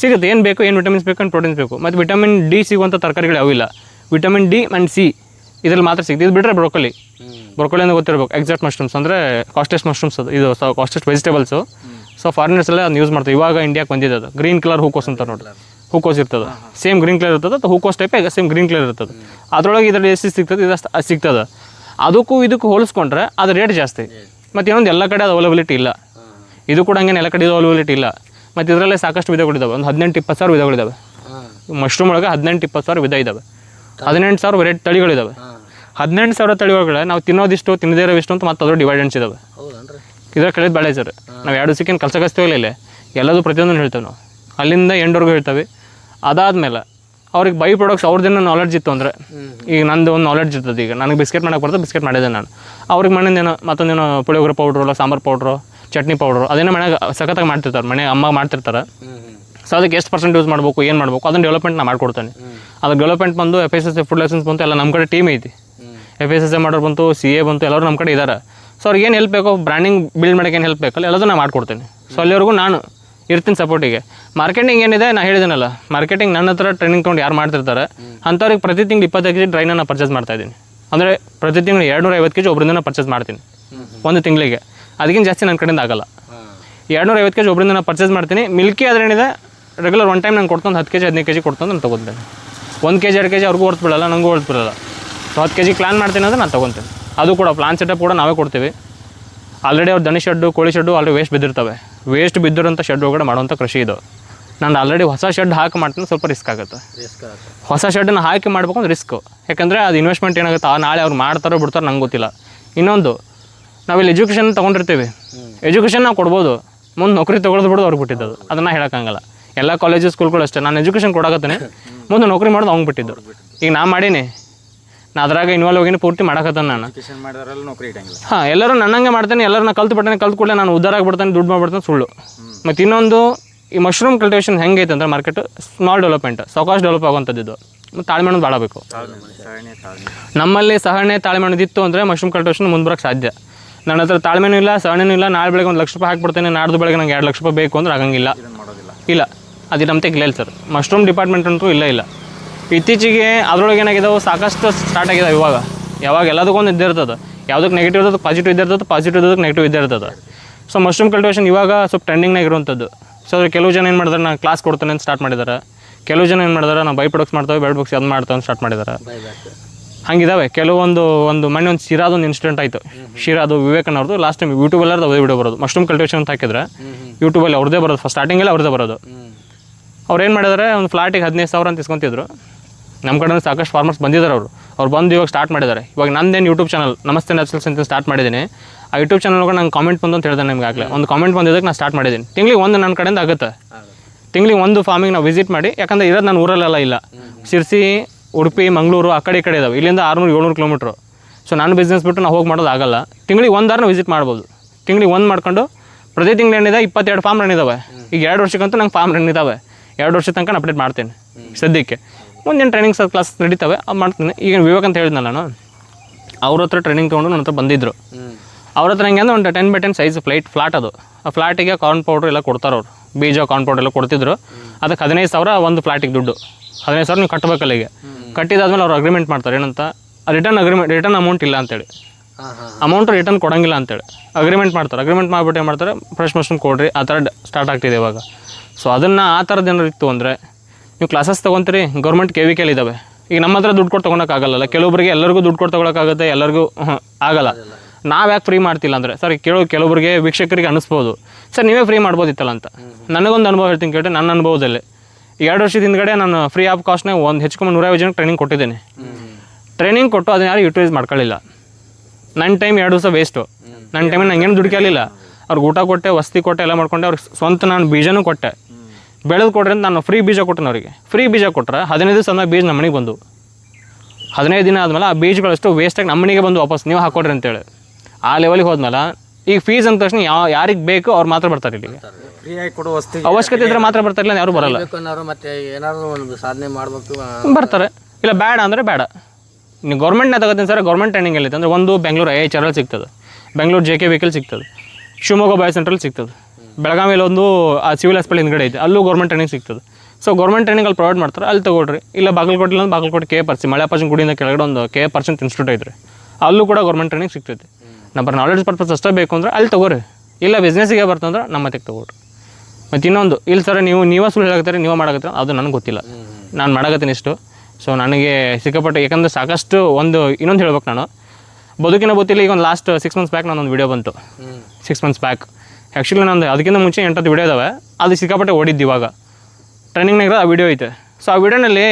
ಸಿಗುತ್ತೆ, ಏನು ಬೇಕು, ಏನು ವಿಟಮಿನ್ಸ್ ಬೇಕು, ಏನು ಪ್ರೋಟೀನ್ಸ್ ಬೇಕು. ಮತ್ತು ವಿಟಮಿನ್ ಡಿ ಸಿಗುವಂಥ ತರಕಾರಿಗಳು ಯಾವಿಲ್ಲ ವಿಟಮಿನ್ ಡಿ ಆ್ಯಂಡ್ ಸಿ ಇದ್ರಲ್ಲಿ ಮಾತ್ರ ಸಿಗ್ತದೆ. ಇದು ಬಿಟ್ಟರೆ ಬ್ರೊಕೊಲಿ. ಬ್ರೋಕೊಲಿ ಅಂತ ಗೊತ್ತಿರಬೇಕು. ಎಕ್ಸಾಕ್ಟ್ ಮಶ್ರೂಮ್ಸ್ ಅಂದರೆ ಕಾಸ್ಟೆಸ್ಟ್ ಮಶ್ರೂಮ್ಸ್ ಅದು. ಇದು ಕಾಸ್ಟೆಸ್ಟ್ ವೆಜಿಟೇಬಲ್ಸು ಸೊ ಫಾರಿನರ್ಸ್ ಎಲ್ಲ ಅದನ್ನ ಯೂಸ್ ಮಾಡ್ತಾರೆ. ಇವಾಗ ಇಂಡಿಯಾಗೆ ಬಂದಿದೆ ಅದು. ಗ್ರೀನ್ ಕಲರ್ ಹೂಕೋಸ್ ಅಂತ ನೋಡಿ ಹೂಕೋಸ್ ಇರ್ತದೆ. ಸೇಮ್ ಗ್ರೀನ್ ಕಲರ್ ಇರ್ತದೆ. ಅದು ಹೂಕೋಸ್ ಟೈಪ್ ಸೇಮ್ ಗ್ರೀನ್ ಕಲರ್ ಇರ್ತದೆ. ಅದರೊಳಗೆ ಇದರಲ್ಲಿ ಎಷ್ಟು ಸಿಗ್ತದೆ ಇದು ಅಷ್ಟು ಸಿಗ್ತದೆ. ಅದಕ್ಕೂ ಇದಕ್ಕೂ ಹೋಲಿಸ್ಕೊಂಡ್ರೆ ಅದು ರೇಟ್ ಜಾಸ್ತಿ. ಮತ್ತು ಇನ್ನೊಂದು ಎಲ್ಲ ಕಡೆ ಅದು ಅವೈಲಬಿಲಿಟಿ ಇಲ್ಲ. ಇದು ಕೂಡ ಹಂಗೇನೆ ಎಲ್ಲ ಕಡೆ ಇದು ಅವೈಲಬಿಲಿಟಿ ಇಲ್ಲ. ಮತ್ತು ಇದರಲ್ಲೇ ಸಾಕಷ್ಟು ವಿಧಗಳಿದ್ದಾವೆ ಒಂದು ಹದಿನೆಂಟು ಇಪ್ಪತ್ತು ಸಾವಿರ ವಿಧಗಳಿದ್ದಾವೆ ಮಶ್ರೂಮ್ ಒಳಗೆ ಹದಿನೆಂಟು ಇಪ್ಪತ್ತು ಸಾವಿರ ವಿಧ ಇದ್ದಾವೆ ಹದಿನೆಂಟು ಸಾವಿರ ವೆರೈಟಿ ತಳಿಗಳಿದ್ದಾವೆ ಹದಿನೆಂಟು ಸಾವಿರ ತಳಿ ಒಳಗಡೆ ನಾವು ತಿನ್ನೋದಿಷ್ಟು ತಿನ್ನದೇ ಇರೋವಿಷ್ಟು ಅಂತ ಮತ್ತೆ ಅದ್ರ ಡಿವೈಡೆನ್ಸ್ ಇದಾವೆ. ಇದ್ರ ಕಳೆದ ಬೇಳೆ ಸರ್. ನಾವು ಎರಡು ಸಿಕ್ಕಿನ ಕಲ್ಸಕಸ್ತೀವಲ್ಲ ಇಲ್ಲೇ. ಎಲ್ಲದೂ ಪ್ರತಿಯೊಂದನ್ನು ಹೇಳ್ತೇವೆ ನಾವು. ಅಲ್ಲಿಂದ ಎಂಡೋರ್ಗೂ ಹೇಳ್ತೇವೆ. ಅದಾದಮೇಲೆ ಅವ್ರಿಗೆ ಬೈ ಪ್ರಾಡಕ್ಟ್ಸ್ ಅವ್ರದ್ದೇನೋ ನಾಲೆಡ್ಜ್ ಇತ್ತು ಅಂದರೆ ಈಗ ನಂದು ಒಂದು ನಾಲೆಡ್ಜ್ ಇರ್ತದೆ ಈಗ. ನನಗೆ ಬಿಸ್ಕೆಟ್ ಮಾಡಕ್ಕೆ ಬರ್ತದೆ ಬಿಸ್ಕೆಟ್ ಮಾಡಿದೆ ನಾನು. ಅವ್ರಿಗೆ ಮನೆಯಿಂದೇನೋ ಮತ್ತೊಂದೇನೋ ಪುಳಿಯೋಗರೆ ಪೌಡ್ರು ಇಲ್ಲ ಸಾಂಬಾರು ಪೌಡ್ರು ಚಟ್ನಿ ಪೌಡ್ರು ಅದೇನೋ ಮನೆಗೆ ಸಖತ್ತಾಗಿ ಮಾಡ್ತಿರ್ತಾರೆ. ಮನೆ ಅಮ್ಮ ಮಾಡ್ತಿರ್ತಾರೆ. ಸೊ ಅದಕ್ಕೆ ಎಷ್ಟು ಪರ್ಸೆಂಟ್ ಯೂಸ್ ಮಾಡಬೇಕು ಏನು ಮಾಡಬೇಕು ಅದನ್ನು ಡೆವಲಪ್ಮೆಂಟ್ ನಾನು ಮಾಡ್ಕೊಡ್ತೇನೆ. ಅದು ಡೆವಲಪ್ಮೆಂಟ್ ಬಂದು F S S food licence ಬಂತು ಎಲ್ಲ ನಮ್ಮ ಕಡೆ ಟೀಮ್ ಐತಿ. ಎಫ್ ಎಸ್ ಎಸ್ ಎ ಮಾಡೋರು ಬಂತು ಸಿ ಎ ಬಂತು, ಎಲ್ಲರೂ ನಮ್ಮ ಕಡೆ ಇದ್ದಾರೆ ಸೊ ಅವ್ರಿಗೆ ಏನು ಹೆಲ್ಪ್ ಬೇಕೋ ಬ್ರ್ಯಾಂಡಿಂಗ್ ಬಿಲ್ಡ್ ಮಾಡೋಕ್ಕೆ ಏನು ಹೆಲ್ಪ್ ಬೇಕಲ್ಲ ಎಲ್ಲದೂ ನಾನು ಮಾಡ್ಕೊಡ್ತೀನಿ. ಸೊ ಅಲ್ಲಿವರೆಗೂ ನಾನು ಇರ್ತೀನಿ ಸಪೋರ್ಟಿಗೆ ಮಾರ್ಕೆಟಿಂಗ್ ಏನಿದೆ ನಾನು ಹೇಳಿದ್ದೀನಲ್ಲ ಮಾರ್ಕೆಟಿಂಗ್ ನನ್ನ ಹತ್ರ ಟ್ರೈನಿಂಗ್ ತೊಗೊಂಡು ಯಾರು ಮಾಡ್ತಿರ್ತಾರೆ, ಅಂಥವ್ರಿಗೆ ಪ್ರತಿ ತಿಂಗಳು ಇಪ್ಪತ್ತೈದು ಕೆ ಜಿ ಡ್ರೈನ ನಾನು ಪರ್ಚೇಸ್ ಮಾಡ್ತಾ ಇದ್ದೀನಿ. ಅಂದರೆ ಪ್ರತಿ ತಿಂಗಳು ಎರಡು ಐವತ್ತು ಕೆ ಜಿ ಒಬ್ಬರಿಂದ ನಾನು ಪರ್ಚೇಸ್ ಮಾಡ್ತೀನಿ, ಒಂದು ತಿಂಗಳಿಗೆ. ಅದಕ್ಕಿಂತ ಜಾಸ್ತಿ ನನ್ನ ಕಡೆಯಿಂದ ಆಗಲ್ಲ. ಎರಡು ನೂರ ಐವತ್ತು ಕೆ ಜಿ ಒಬ್ಬರಿಂದ ನಾನು ಪರ್ಚೇಸ್ ಮಾಡ್ತೀನಿ ಮಿಲ್ಕಿ ಏನಿದೆ ರೆಗ್ಯುಲರ್ ಒನ್ ಟೈಮ್ ನಾನು ಕೊಡ್ತಂದು ಹತ್ತು ಕೆ ಜಿ ಹದಿನೈದು ಕೆ ಜಿ ಕೊಡ್ತಂದು ನಾನು ತೊಗೊತೀನಿ ಒಂದು ಕೆ ಜಿ ಎರಡು ಕೆ ಜಿ ಅವ್ರಿಗೂ ಹೊರ್ತು ಬಿಡಲ್ಲ ನನಗೂ ಹೊರ್ತು ಬಿಡಲ್ಲ. ಸೊ ಹತ್ತು ಕೆ ಜಿ ಪ್ಲಾನ್ ಮಾಡ್ತೀನಿ ಅಂದರೆ ನಾನು ತೊಗೊತೀನಿ. ಅದು ಕೂಡ ಪ್ಲಾನ್ ಸೆಟಪ್ ಕೂಡ ನಾವೇ ಕೊಡ್ತೀವಿ. ಆಲ್ರೆಡಿ ಅವ್ರು ದನಿ ಶೆಡ್ಡು ಕೋಳಿ ಶೆಡ್ಡು ಆಲ್ರೆಡಿ ವೇಸ್ಟ್ ಬಿದ್ದಿರ್ತವೆ. ವೇಸ್ಟ್ ಬಿದ್ದಿರೋಂಥ ಶೆಡ್ ಒಳಗಡೆ ಮಾಡುವಂಥ ಕೃಷಿ ಇದು. ನಾನು ಆಲ್ರೆಡಿ ಹೊಸ ಶೆಡ್ ಹಾಕಿ ಮಾಡ್ತೀನಿ ಸ್ವಲ್ಪ ರಿಸ್ಕ್ ಆಗುತ್ತೆ. ಹೊಸ ಶೆಡ್ಡನ್ನು ಹಾಕಿ ಮಾಡ್ಬೇಕು ಅಂದ್ರೆ ರಿಸ್ಕು ಯಾಕಂದರೆ ಅದು ಇನ್ವೆಸ್ಟ್ಮೆಂಟ್ ಏನಾಗುತ್ತೆ? ಆ ನಾಳೆ ಅವ್ರು ಮಾಡ್ತಾರೋ ಬಿಡ್ತಾರೋ ನಂಗೆ ಗೊತ್ತಿಲ್ಲ. ಇನ್ನೊಂದು ನಾವಿಲ್ಲಿ ಎಜುಕೇಷನ್ ತೊಗೊಂಡಿರ್ತೀವಿ. ಎಜುಕೇಷನ್ ನಾವು ಕೊಡ್ಬೋದು. ಮುಂದೆ ನೌಕರಿ ತೊಗೊಳ್ದು ಬಿಡೋದು ಅವ್ರಿಗೆ ಬಿಟ್ಟಿದ್ದು. ಅದು ಅದನ್ನು ಹೇಳೋಕ್ಕಾಗಲ್ಲ ಎಲ್ಲ ಕಾಲೇಜು ಸ್ಕೂಲ್ಗಳು ಅಷ್ಟೇ. ನಾನು ಎಜುಕೇಷನ್ ಕೊಡಕತ್ತೀನಿ. ಮುಂದೆ ನೌಕರಿ ಮಾಡೋದು ಅವ್ನು ಬಿಟ್ಟಿದ್ದು. ಈಗ ನಾ ಮಾಡೀನಿ. ನಾ ಅದ್ರಾಗ ಇನ್ವಾಲ್ವ್ ಹೋಗಿನ ಪೂರ್ತಿ ಮಾಡಕತ್ತಾನ ನಾನು. ಎಜುಕೇಶನ್ ಮಾಡಿದ್ರೆಲ್ಲ ನೌಕರಿ ಇಟ್ಟಂಗಿಲ್ಲ. ಹಾಂ ಎಲ್ಲರೂ ನನ್ನಂಗೆ ಮಾಡ್ತೇನೆ ಎಲ್ಲರೂ ನಾ ಕಲ್ತು ಬಿಡ್ತೇನೆ ಕಲ್ತು ಕೂಡಲೇ ನಾನು ಉದ್ದಾರ ಆಗ್ಬಿಡ್ತಾನೆ ದುಡ್ಡು ಮಾಡ್ಬಿಡ್ತೇನೆ ಸುಳ್ಳು. ಮತ್ತು ಇನ್ನೊಂದು ಈ ಮಶ್ರೂಮ್ ಕಲ್ಟಿವೇಷನ್ ಹೆಂಗೈತೆ ಅಂದ್ರೆ ಮಾರ್ಕೆಟ್ ಸ್ಮಾಲ್ ಡೆವಲಪ್ಮೆಂಟ್ ಸಾವಕಾಶ ಡೆವಲಪ್ ಆಗುವಂಥದ್ದು ಇದು. ಮತ್ತು ತಾಳ್ಮೆ ಅನ್ನೋದು ಭಾಳ ಬೇಕು. ತಾಳ್ಮೆ ಸಹನೆ ತಾಳ್ಮೆ. ನಮ್ಮಲ್ಲಿ ಸಹಣೆ ತಾಳ್ಮೆ ಅನ್ನೋದಿತ್ತು ಅಂದರೆ ಮಶ್ರೂಮ್ ಕಲ್ಟಿವೇಷನ್ ಮುಂದೆ ಬರೋಕ್ಕೆ ಸಾಧ್ಯ. ನನ್ನ ಹತ್ರ ತಾಳ್ಮೆನೂ ಇಲ್ಲ ಸಹನೆನೂ ಇಲ್ಲ ನಾಳೆ ಬೆಳಗ್ಗೆ ಒಂದು ಲಕ್ಷ ರೂಪಾಯಿ ಹಾಕ್ಬಿಡ್ತೇನೆ ನಾಡ್ದು ಬೆಳಗ್ಗೆ ನಂಗೆ ಎರಡು ಲಕ್ಷ ರೂಪಾಯಿ ಬೇಕು ಅಂದ್ರೆ ಆಗಂಗಿಲ್ಲ. ಇಲ್ಲ. ಅದು ನಮ್ಮ ತೆಗಿಲ್ಲ ಸರ್. ಮಶ್ರೂಮ್ ಡಿಪಾರ್ಟ್ಮೆಂಟ್ ಅಂತೂ ಇಲ್ಲ ಇಲ್ಲ. ಇತ್ತೀಚೆಗೆ ಅದ್ರೊಳಗೆ ಏನಾಗಿದ್ದಾವೆ ಸಾಕಷ್ಟು ಸ್ಟಾರ್ಟ್ ಆಗಿದೆ ಇವಾಗ. ಯಾವಾಗ ಎಲ್ಲದಕ್ಕೂ ಒಂದು ಇದ್ದೇ ಇರ್ತದೆ. ಯಾವುದಕ್ಕೆ ನೆಗೆಟಿವ್ ಇರ್ತದೆ ಪಾಸಿಟಿವ್ ಇದ್ದೇ ಇರ್ತದೆ ಪಾಸಿಟಿವ್ ಇದ್ದಕ್ಕೆ ನೆಗೆಟಿವ್ ಇದ್ದೇ ಇರ್ತದೆ. ಸೊ ಮಶ್ರೂಮ್ ಕಲ್ಟಿವೇಷನ್ ಇವಾಗ ಸ್ವಲ್ಪ ಟ್ರೆಂಡಿಂಗ್ನಾಗ ಇರುವಂಥದ್ದು ಸೊ ಅದ್ರ ಕೆಲವು ಜನ ಏನು ಮಾಡಿದಾರೆ ನಾನು ಕ್ಲಾಸ್ ಕೊಡ್ತೇನೆ ಅಂತ ಸ್ಟಾರ್ಟ್ ಮಾಡಿದ್ದಾರೆ ಕೆಲವು ಜನ ಏನು ಮಾಡಿದಾರೆ ನಾವು ಬೈ ಪ್ರೊಡಕ್ಟ್ಸ್ ಮಾಡ್ತೇವೆ ಬೆಡ್ ಬುಕ್ಸ್ ಅದು ಮಾಡ್ತೇವೆ ಅಂತ ಸ್ಟಾರ್ಟ್ ಮಾಡಿದ್ದಾರೆ ಹಂಗಿದ್ದಾವೆ ಕೆಲವೊಂದು ಒಂದು ಮೊನ್ನೆ ಒಂದು ಶಿರಾದೊಂದು ಇನ್ಸಿಡೆಂಟ್ ಆಯಿತು. ಶಿರಾದು ವಿವೇಕನವ್ರದ್ದು ಲಾಸ್ಟ್ ಟೈಮ್ ಯೂಟ್ಯೂಬಲ್ಲಿ ಅದೇ ವಿಡಿಯೋ ಬರೋದು. ಮಶ್ರೂಮ್ ಕಲ್ಟಿವೇಷನ್ ಅಂತ ಹಾಕಿದ್ರೆ ಯೂಟ್ಯೂಬಲ್ಲಿ ಅವ್ರದ್ದೇ ಬರೋದು. ಫಸ್ಟ್ ಸ್ಟಾರ್ಟಿಂಗಲ್ಲಿ ಅವ್ರದ್ದೇ ಬರೋದು. ಅವ್ರು ಏನು ಮಾಡಿದ್ದಾರೆ ಒಂದು ಫ್ಲಾಟಿಗೆ ಹದಿನೈದು ಸಾವಿರ ಅಂತ ಇಸ್ಕೊಂತಿದ್ರು. ನಮ್ಮ ಕಡೆ ಸಾಕಷ್ಟು ಫಾರ್ಮರ್ಸ್ ಬಂದಿದ್ದಾರೆ ಅವರು. ಅವ್ರು ಬಂದು ಇವಾಗ ಸ್ಟಾರ್ಟ್ ಮಾಡಿದ್ದಾರೆ. ಇವಾಗ ನಂದೇನು ಯೂಟ್ಯೂಬ್ ಚಾನಲ್ ನಮಸ್ತೆ ನ್ಯಾಚುರಲ್ಸ್ ಅಂತ ಸ್ಟಾರ್ಟ್ ಮಾಡಿದ್ದೀನಿ. ಆ ಯೂಟ್ಯೂಬ್ ಚಾನಲ್ ಒಳಗೆ ನಂಗೆ ಕಾಮೆಂಟ್ ಬಂದು ಅಂತ ಹೇಳಿದೆ ನಿಮ್ಗೆ ಆಗಲೇ. ಒಂದು ಕಾಮೆಂಟ್ ಬಂದಿದ್ದಕ್ಕೆ ನಾನು ಸ್ಟಾರ್ಟ್ ಮಾಡಿದ್ದೀನಿ. ತಿಂಗಳಿಗೆ ಒಂದು ನನ್ನ ಕಡೆಯಿಂದ ಆಗುತ್ತೆ. ತಿಂಗ್ಳಿಗೆ ಒಂದು ಫಾರ್ಮಿಗೆ ನಾವು ವಿಸಿಟ್ ಮಾಡಿ ಯಾಕಂದ್ರೆ ಇರೋದು ನಾನು ಊರಲ್ಲೆಲ್ಲ ಇಲ್ಲ. ಶಿರ್ಸಿ ಉಡುಪಿ ಮಂಗಳೂರು ಆ ಕಡೆ ಈ ಕಡೆ ಇದಾವೆ. ಇಲ್ಲಿಂದ ಆರುನೂರು ಏಳ್ನೂರು ಕಿಲೋಮೀಟ್ರು ಸೊ ನಾನು ಬಿಸ್ನೆಸ್ ಬಿಟ್ಟು ನಾವು ಹೋಗಿ ಮಾಡೋದು ಆಗಲ್ಲ. ತಿಂಗಳಿಗೆ ಒಂದಾರು ವಿಸಿಟ್ ಮಾಡ್ಬೋದು. ತಿಂಗಳಿಗೆ ಒಂದು ಮಾಡ್ಕೊಂಡು ಪ್ರತಿ ತಿಂಗಳು ಏನಿದೆ ಇಪ್ಪತ್ತೆರಡು ಫಾರ್ಮ್ ರನ್ ಇದಾವೆ. ಈಗ ಎರಡು ವರ್ಷಕ್ಕಂತೂ ನಂಗೆ ಫಾರ್ಮ್ ರನ್ ಇದಾವೆ. ಎರಡು ವರ್ಷ ತನಕ ಅಪ್ಡೇಟ್ ಮಾಡ್ತೀನಿ ಸದ್ಯಕ್ಕೆ. ಮುಂದೇನು ಟ್ರೈನಿಂಗ್ ಕ್ಲಾಸ್ ನಡೀತವೆ, ಅದು ಮಾಡ್ತೀನಿ. ಈಗ ವಿವೇಕ್ ಅಂತ ಹೇಳಿದ್ನಲ್ಲ ನಾನು, ಅವ್ರ ಹತ್ರ ಟ್ರೈನಿಂಗ್ ತೊಗೊಂಡು ನನ್ನ ಹತ್ರ ಬಂದಿದ್ದರು ಅವ್ರ ಹತ್ರ ಹೆಂಗೆ ಅಂದ್ರೆ ಒಂದು ten by ten size flight flat ಅದು. ಆ ಫ್ಲಾಟಿಗೆ ಕಾರ್ನ್ ಪೌಡ್ರ್ ಎಲ್ಲ ಕೊಡ್ತಾರೆ ಅವ್ರು. ಬೀಜ ಕಾರ್ನ್ ಪೌಡ್ರ್ ಎಲ್ಲ ಕೊಡ್ತಿದ್ರು. ಅದಕ್ಕೆ ಹದಿನೈದು ಸಾವಿರ ಒಂದು ಫ್ಲಾಟಿಗೆ ದುಡ್ಡು. ಹದಿನೈದು ಸಾವಿರ ನೀವು ಕಟ್ಟಬೇಕಲ್ಲ ಈಗ. ಕಟ್ಟಿದಾದ್ಮೇಲೆ ಅವ್ರು ಅಗ್ರಿಮೆಂಟ್ ಮಾಡ್ತಾರೆ, ಏನಂತ ರಿಟರ್ನ್ ಅಗ್ರಿಮೆಂಟ್ ರಿಟರ್ನ್ ಅಮೌಂಟ್ ಇಲ್ಲ ಅಂತೇಳಿ. ಅಮೌಂಟ್ ರಿಟರ್ನ್ ಕೊಡಂಗಿಲ್ಲ ಅಂತೇಳಿ. ಅಗ್ರಿಮೆಂಟ್ ಮಾಡ್ತಾರೆ. ಅಗ್ರಿಮೆಂಟ್ ಮಾಡಿಬಿಟ್ಟು ಏನು ಮಾಡ್ತಾರೆ ಫ್ರೆಶ್ ಮಶ್ರೂಮ್ ಕೊಡ್ರಿ, ಆ ಥರ ಸ್ಟಾರ್ಟ್ ಆಗ್ತಿದೆ ಇವಾಗ. ಸೊ ಅದನ್ನು ಆ ಥರದ್ದು ಏನಾರು ಇತ್ತು ಅಂದರೆ ನೀವು ಕ್ಲಾಸಸ್ ತೊಗೊತೀರಿ ಗೌರ್ಮೆಂಟ್ ಕೆ ವಿ ಕೆಲ್ ಇದ್ದಾವೆ ಈಗ ನಮ್ಮ ಹತ್ರ ದುಡ್ಡು ಕೊಟ್ಟು ತೊಗೊಳಕ್ಕಾಗಲ್ಲ ಕೆಲವೊಬ್ಬರಿಗೆ ಎಲ್ಲರಿಗೂ ದುಡ್ಡು ಕೊಟ್ಟು ತೊಗೊಳಕ್ಕಾಗುತ್ತೆ, ಎಲ್ಲರಿಗೂ ಆಗಲ್ಲ. ನಾವು ಯಾಕೆ ಫ್ರೀ ಮಾಡ್ತಿಲ್ಲ ಅಂದರೆ, ಸರ್ ಕೇಳೋ ಕೆಲವೊಬ್ಬರಿಗೆ ವೀಕ್ಷಕರಿಗೆ ಅನಿಸ್ಬೋದು. ಸರ್, ನೀವೇ ಫ್ರೀ ಮಾಡ್ಬೋದಿತ್ತಲ್ಲ ಅಂತ. ನನಗೊಂದು ಅನುಭವ ಹೇಳ್ತೀನಿ ಕೇಳಿ ನನ್ನ ಅನುಭವದಲ್ಲಿ. ಎರಡು ವರ್ಷದ ಹಿಂದ್ಗಡೆ ನಾನು ಫ್ರೀ ಆಫ್ ಕಾಸ್ಟ್ನಾಗ ಒಂದು, ಹೆಚ್ಚು ನೂರೈವತ್ತು ಜನಕ್ಕೆ ಟ್ರೈನಿಂಗ್ ಕೊಟ್ಟಿದ್ದೀನಿ. ಟ್ರೈನಿಂಗ್ ಕೊಟ್ಟು ಅದನ್ನ ಯಾರು ಯೂಟಿಲೈಸ್ ಮಾಡ್ಕೊಳ್ಳಿಲ್ಲ. ನನ್ನ ಟೈಮ್ ಎರಡು ದಿವಸ ವೇಸ್ಟು ನನ್ನ ಟೈಮಿಗೆ ನಂಗೇನು ದುಡ್ಕಲಿಲ್ಲ ಅವ್ರಿಗೆ ಊಟ ಕೊಟ್ಟೆ, ವಸತಿ ಕೊಟ್ಟೆ, ಎಲ್ಲ ಮಾಡ್ಕೊಂಡೆ, ಅವ್ರಿಗೆ ಸ್ವಂತ ನಾನು ಬೀಜನೂ ಕೊಟ್ಟೆ. ಬೆಳೆದು ಕೊಡ್ರಿ ಅಂತ ನಾನು ಫ್ರೀ ಬೀಜ ಕೊಟ್ಟೆ ಅವರಿಗೆ. ಫ್ರೀ ಬೀಜ ಕೊಟ್ಟರೆ ಹದಿನೈದು ದಿವಸ ಬೀಜ ನಮ್ಮ ಮನೆಗೆ ಬಂದು. ಹದಿನೈದು ದಿನ ಆದಮೇಲೆ ಆ ಬೀಜಗಳಷ್ಟು ವೇಸ್ಟಾಗಿ ನಮ್ಮ ಮನೆಗೆ ಬಂದು ವಾಪಸ್ ನೀವು ಹಾಕೊಡ್ರಿ ಅಂತೇಳಿ. ಆ ಲೆವೆಲಿಗೆ ಹೋದ್ಮೇಲೆ ಈಗ ಫೀಸ್ ಅಂದ ತಕ್ಷಣ ಯಾವ ಯಾರಿಗೆ ಬೇಕು ಅವ್ರು ಮಾತ್ರ ಬರ್ತಾರೆ ಇಲ್ಲಿಗೆ. ಅವಶ್ಯಕತೆ ಇದ್ರೆ ಮಾತ್ರ ಬರ್ತಾರೆ ಇಲ್ಲ ಯಾರು ಬರಲ್ಲ. ಬೇಕು ಮತ್ತೆ ಏನಾದ್ರು ಒಂದು ಸಾಧನೆ ಮಾಡ್ಬೇಕು ಬರ್ತಾರೆ. ಇಲ್ಲ ಬೇಡ ಅಂದರೆ ಬೇಡ. ನೀವು ಗೌರ್ಮೆಂಟ್ನ ತಗೋತೀನಿ ಸರ್ ಗೌರ್ಮೆಂಟ್ ಟ್ರೈನಿಂಗ್ ಎಲ್ಲಿದೆ ಅಂದರೆ ಒಂದು Bengaluru I H R L ಸಿಗ್ತದೆ. ಬೆಂಗಳೂರು ಜೆ ಕೆ ವೆಹಿಕಲ್ ಸಿಗ್ತದೆ. ಶಿವಮೊಗ್ಗ ಬಯೋ ಸೆಂಟ್ರಲ್ ಸಿಗ್ತದೆ. ಬೆಳಗಾವಿಯಲ್ಲಿ ಒಂದು ಆ ಸಿವಿಲ್ ಹಾಸ್ಪಿಟಲ್ ಹಿಂದ್ಗಡೆ ಐತೆ. ಅಲ್ಲೂ ಗೌರ್ಮೆಂಟ್ ಟ್ರೈನಿಂಗ್ ಸಿಗ್ತದೆ. ಸೊ ಗೌರ್ಮೆಂಟ್ ಟ್ರೈನಿಂಗ್ ಅಲ್ಲಿ ಪ್ರೊವೈಡ್ ಮಾಡ್ತಾರೆ. ಅಲ್ಲಿ ತಗೊಳ್ರಿ. ಇಲ್ಲ ಬಾಗಲಕೋಟೆ ಇಲ್ಲ ಬಾಗಲಕೋಟೆ ಕೆ ಪರ್ಸಿ ಮಳೆ ಪರ್ಸನ್ ಗುಡಿಯಿಂದ ಕೆಳಗಡೆ ಒಂದು ಕೆ ಪರ್ಸೆಂಟ್ ಇನ್ಸ್ಟಿಟ್ಯೂಟ್ ಐತ್ರಿ. ಅಲ್ಲೂ ಕೂಡ ಗೌರ್ಮೆಂಟ್ ಟ್ರೈನಿಂಗ್ ಸಿಗ್ತೈತೆ. ನಂಬರ್ ನಾಲೆಡ್ಜ್ ಪರ್ಪಸ್ ಅಷ್ಟೇ ಬೇಕು ಅಂದ್ರೆ ಅಲ್ಲಿ ತಗೋರಿ ಇಲ್ಲ ಬಿಸ್ನೆಸ್ಸಿಗೆ ಬರ್ತಂದ್ರೆ ನಮ್ಮ ಮತ್ತೆ ತಗೊಳ್ರಿ. ಮತ್ತು ಇನ್ನೊಂದು ಇಲ್ಲಿ ಸರ್ ನೀವು ನೀವೇ ಸುಳ್ಳು ಹೇಳಕತ್ತಾರೆ ನೀವೇ ಮಾಡಕತ್ತಾರೆ ಅದು ನನಗೆ ಗೊತ್ತಿಲ್ಲ. ನಾನು ಮಾಡಕತ್ತೀನಿ ಇಷ್ಟು. ಸೊ ನನಗೆ ಸಿಕ್ಕಾಪಟ್ಟೆ ಯಾಕಂದರೆ ಸಾಕಷ್ಟು ಒಂದು ಇನ್ನೊಂದು ಹೇಳ್ಬೇಕು ನಾನು. ಬದುಕಿನ ಗೊತ್ತಿಲ್ಲ ಈಗ ಒಂದು ಲಾಸ್ಟ್ ಸಿಕ್ಸ್ ಮಂತ್ಸ್ ಬ್ಯಾಕ್ ನಾನೊಂದು ವಿಡಿಯೋ ಬಂತು. ಸಿಕ್ಸ್ ಮಂತ್ಸ್ ಬ್ಯಾಕ್ ಆ್ಯಕ್ಚುಲಿ ನಂದು ಅದಕ್ಕಿಂತ ಮುಂಚೆ ಎಂಟತ್ತು ವಿಡಿಯೋ ಇದಾವೆ. ಅದು ಸಿಕ್ಕಾಪಟ್ಟೆ ಓಡಿದ್ದು ಇವಾಗ. ಟ್ರೈನಿಂಗ್ನಾಗ ಆ ವಿಡಿಯೋ ಐತೆ. ಸೊ ಆ ವಿಡಿಯೋನಲ್ಲಿ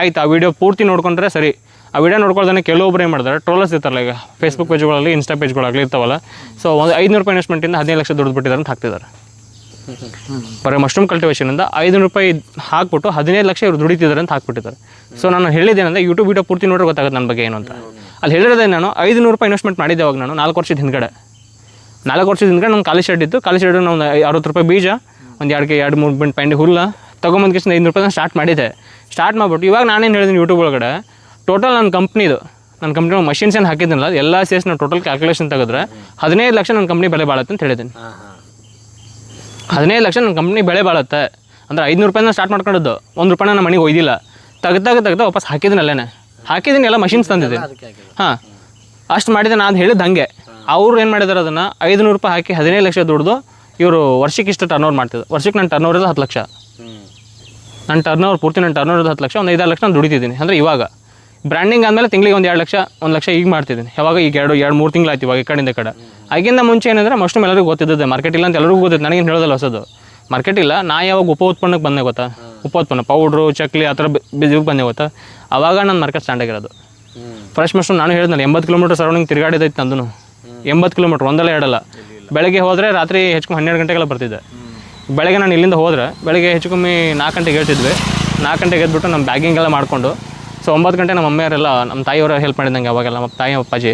ಆಯ್ತು. ಆ ವಿಡಿಯೋ ಪೂರ್ತಿ ನೋಡ್ಕೊಂಡ್ರೆ ಸರಿ. ಆ ವಿಡಿಯೋ ನೋಡ್ಕೊಳ್ದೇ ಕೆಲವೊಬ್ರು ಏನು ಮಾಡ್ತಾರೆ? ಟ್ರೋಲರ್ಸ್ ಇರ್ತಾರಲ್ಲ ಈಗ. ಫೇಸ್ಬುಕ್ ಪೇಜ್ಗಳಲ್ಲಿ ಇನ್ಸ್ಟಾ ಪೇಜ್ಗಳಾಗಲಿ ಇರ್ತಾವಲ್ಲ. ಸೊ ಒಂದು ಐದುನೂರು ರೂಪಾಯಿ ಇನ್ವೆಸ್ಟ್ಮೆಂಟಿಂದ ಹದಿನೈದು ಲಕ್ಷ ದುಡ್ಡು ಬಿಟ್ಟಿದ್ದಾರೆ ಅಂತ ಹಾಕ್ತಿದ್ದಾರೆ. ಬರೀ ಮಶ್ರೂಮ್ ಕಲ್ಟಿವೇಷನಿಂದ ಐದುನೂರು ರೂಪಾಯಿ ಹಾಕ್ಬಿಟ್ಟು ಹದಿನೈದು ಲಕ್ಷ ಇವರು ದುಡಿತಿದ್ದಾರೆ ಅಂತ ಹಾಕ್ಬಿಟ್ಟಿದ್ದಾರೆ. ಸೊ ನಾನು ಹೇಳಿದ್ದೇನೆಂದರೆ ಯೂಟ್ಯೂಬ್ ವಿಡಿಯೋ ಪೂರ್ತಿ ನೋಡ್ರೆ ಗೊತ್ತಾಗುತ್ತೆ ನನ್ನ ಬಗ್ಗೆ ಏನು ಅಂತ. ಅಲ್ಲಿ ಹೇಳಿರೋದೇ ನಾನು? ಐದುನೂರು ರೂಪಾಯಿ ಇನ್ವೆಸ್ಟ್ಮೆಂಟ್ ಮಾಡಿದ್ದೆ ಅವಾಗ ನಾನು, ನಾಲ್ಕು ವರ್ಷದ ಹಿಂದ್ಗಡೆ. ನಾಲ್ಕು ವರ್ಷದ ಹಿಂದ್ಗಡೆ ನಮ್ಮ ಖಾಲಿ ಶೆಡ್ ಇತ್ತು. ಕಾಲಿ ಶರ್ಟ್ ಒಂದು ಅರವತ್ತು ರೂಪಾಯಿ ಬೀಜ ಒಂದು ಎರಡು ಕೆ ಎರಡು ಮೂರು ಬಿಂಟ್ ಪೈಂಡಿ ಹುಲ್ಲ. ತೊಗೊಂಬಂದ್ಕಿಂತ ಐನೂರು ರೂಪಾಯಿ ಸ್ಟಾರ್ಟ್ ಮಾಡಿದೆ ಸ್ಟಾರ್ಟ್ ಮಾಡ್ಬಿಟ್ಟು ಇವಾಗ ನಾನೇನು ಹೇಳಿದ್ದೀನಿ ಯೂಟ್ಯೂಬ್ ಒಳಗಡೆ ಟೋಟಲ್ ನನ್ನ ಕಂಪ್ನಿದು ನನ್ನ ಕಂಪ್ನಿ ಮಷಿನ್ಸ್ ಏನು ಹಾಕಿದ್ದೀನಲ್ಲ ಎಲ್ಲ ಸೇರಿಸಿ ನಾವು ಟೋಟಲ್ ಕ್ಯಾಲ್ಕುಲೇಷನ್ ತೆಗೆದ್ರೆ ಹದಿನೈದು ಲಕ್ಷ ನನ್ನ ಕಂಪ್ನಿ ಬೆಲೆ ಬಾಳುತ್ತೆ ಅಂತ ಹೇಳಿದ್ದೀನಿ ಹದಿನೈದು ಲಕ್ಷ ನನ್ನ ಕಂಪ್ನಿ ಬೆಳೆ ಬಾಳುತ್ತೆ. ಅಂದರೆ ಐದುನೂರು ರೂಪಾಯಿನ ಸ್ಟಾರ್ಟ್ ಮಾಡ್ಕೊಂಡಿದ್ದು. ಒಂದು ರೂಪಾಯಿ ನಮ್ಮ ಮನೆಗೆ ಒಯ್ದಿಲ್ಲ. ತೆಗ್ದಾಗ ತೆಗ್ದ ವಾಪಸ್ ಹಾಕಿದ್ದೀನಲ್ಲೇ ಹಾಕಿದ್ದೀನಿ ಎಲ್ಲ ಮಷಿನ್ಸ್ ತಂದಿದ್ದೀನಿ. ಹಾಂ. ಅಷ್ಟು ಮಾಡಿದೆ ನಾನು ಹೇಳಿದ್ದು ಹಂಗೆ. ಅವ್ರು ಏನು ಮಾಡಿದಾರೆ ಅದನ್ನು ಐದುನೂರು ರೂಪಾಯಿ ಹಾಕಿ ಹದಿನೈದು ಲಕ್ಷ ದುಡ್ದು ಇವರು ವರ್ಷಕ್ಕೆ ಇಷ್ಟು ಟರ್ನ್ ಓವರ್ ಮಾಡ್ತಿದ್ರು. ವರ್ಷಕ್ಕೆ ನನ್ನ ಟರ್ನ್ ಓವರ್ ಇರೋದು ಹತ್ತು ಲಕ್ಷ. ನನ್ನ ಟರ್ನ್ ಓವರ್ ಪೂರ್ತಿ ನನ್ನ ಟರ್ನ್ ಓವರ್ ಹತ್ತು ಲಕ್ಷ ಒಂದು ಐದಾರು ಲಕ್ಷ ನಾನು ದುಡಿತಿದ್ದೀನಿ. ಅಂದರೆ ಇವಾಗ ಬ್ರ್ಯಾಂಡಿಂಗ್ ಆದಮೇಲೆ ತಿಂಗಳಿಗೆ ಒಂದು ಎರಡು ಲಕ್ಷ ಒಂದು ಲಕ್ಷ ಈಗ ಮಾಡ್ತಿದ್ದೀನಿ. ಯಾವಾಗ ಈಗ ಎರಡು ಎರಡು ಮೂರು ತಿಂಗಳು ಆಯ್ತು ಇವಾಗ ಈ ಕಡೆಯಿಂದ ಕಡೆ. ಆಗಿಂದ ಮುಂಚೆ ಏನಂದರೆ ಮಶ್ರೂಮ್ ಎಲ್ಲರಿಗೂ ಗೊತ್ತಿದ್ದದೆ ಮಾರ್ಕೆಟ್ ಇಲ್ಲ ಅಂತ ಎಲ್ಲರಿಗೂ ಗೊತ್ತಿತ್ತು ನನಗೇನು ಹೇಳೋದಲ್ಲ ಹೊಸದು. ಮಾರ್ಕೆಟ್ ಇಲ್ಲ ನಾ ಯಾವಾಗ ಉಪ ಉತ್ಪನ್ನಕ್ಕೆ ಬಂದೆ ಗೊತ್ತಾ? ಉಪ ಉತ್ಪನ್ನ ಪೌಡ್ರು ಚಕ್ಲಿ ಆ ಥರ ಬಿಸಿಗೆ ಬಂದೆ ಗೊತ್ತಾ? ಅವಾಗ ನನ್ನ ಮಾರ್ಕೆಟ್ ಸ್ಟ್ಯಾಂಡ್ ಆಗಿರೋದು. ಫ್ರೆಶ್ ಮಶ್ರೂಮ್ ನಾನು ಹೇಳಿದ್ನಲ್ಲ ಎಂಬತ್ತು ಕಿಲೋಮೀಟರ್ ಸರೌಂಡಿಂಗ್ ತಿರುಗಾಡಿದೈತೆ ನಂದು ಎಂಬತ್ತು ಕಿಲೋಮೀಟ್ರ್, ಒಂದಲ್ಲ ಎರಡಲ್ಲ. ಬೆಳಗ್ಗೆ ಹೋದರೆ ರಾತ್ರಿ ಹೆಚ್ಚು ಹನ್ನೆರಡು ಗಂಟೆಗೆಲ್ಲ ಬರ್ತಿದ್ದೆ. ಬೆಳಗ್ಗೆ ನಾನು ಇಲ್ಲಿಂದ ಹೋದ್ರೆ ಬೆಳಗ್ಗೆ ಹೆಚ್ಚು ಕಮ್ಮಿ ನಾಲ್ಕು ಗಂಟೆಗೆ ಹೇಳ್ತಿದ್ವಿ. ನಾಲ್ಕು ಗಂಟೆಗೆ ಎದ್ಬಿಟ್ಟು ನಮ್ಮ ಬ್ಯಾಗಿಂಗ್ ಎಲ್ಲ ಮಾಡಿಕೊಂಡು ಸೊ ಒಂಬತ್ತು ಗಂಟೆ ನಮ್ಮ ಮಮ್ಮಿಯವರೆಲ್ಲ ನಮ್ಮ ತಾಯಿಯವರು ಹೆಲ್ಪ್ ಮಾಡಿದಂಗೆ ಅವಾಗೆಲ್ಲ ನಮ್ಮ ತಾಯಿ ಅಪ್ಪಾಜಿ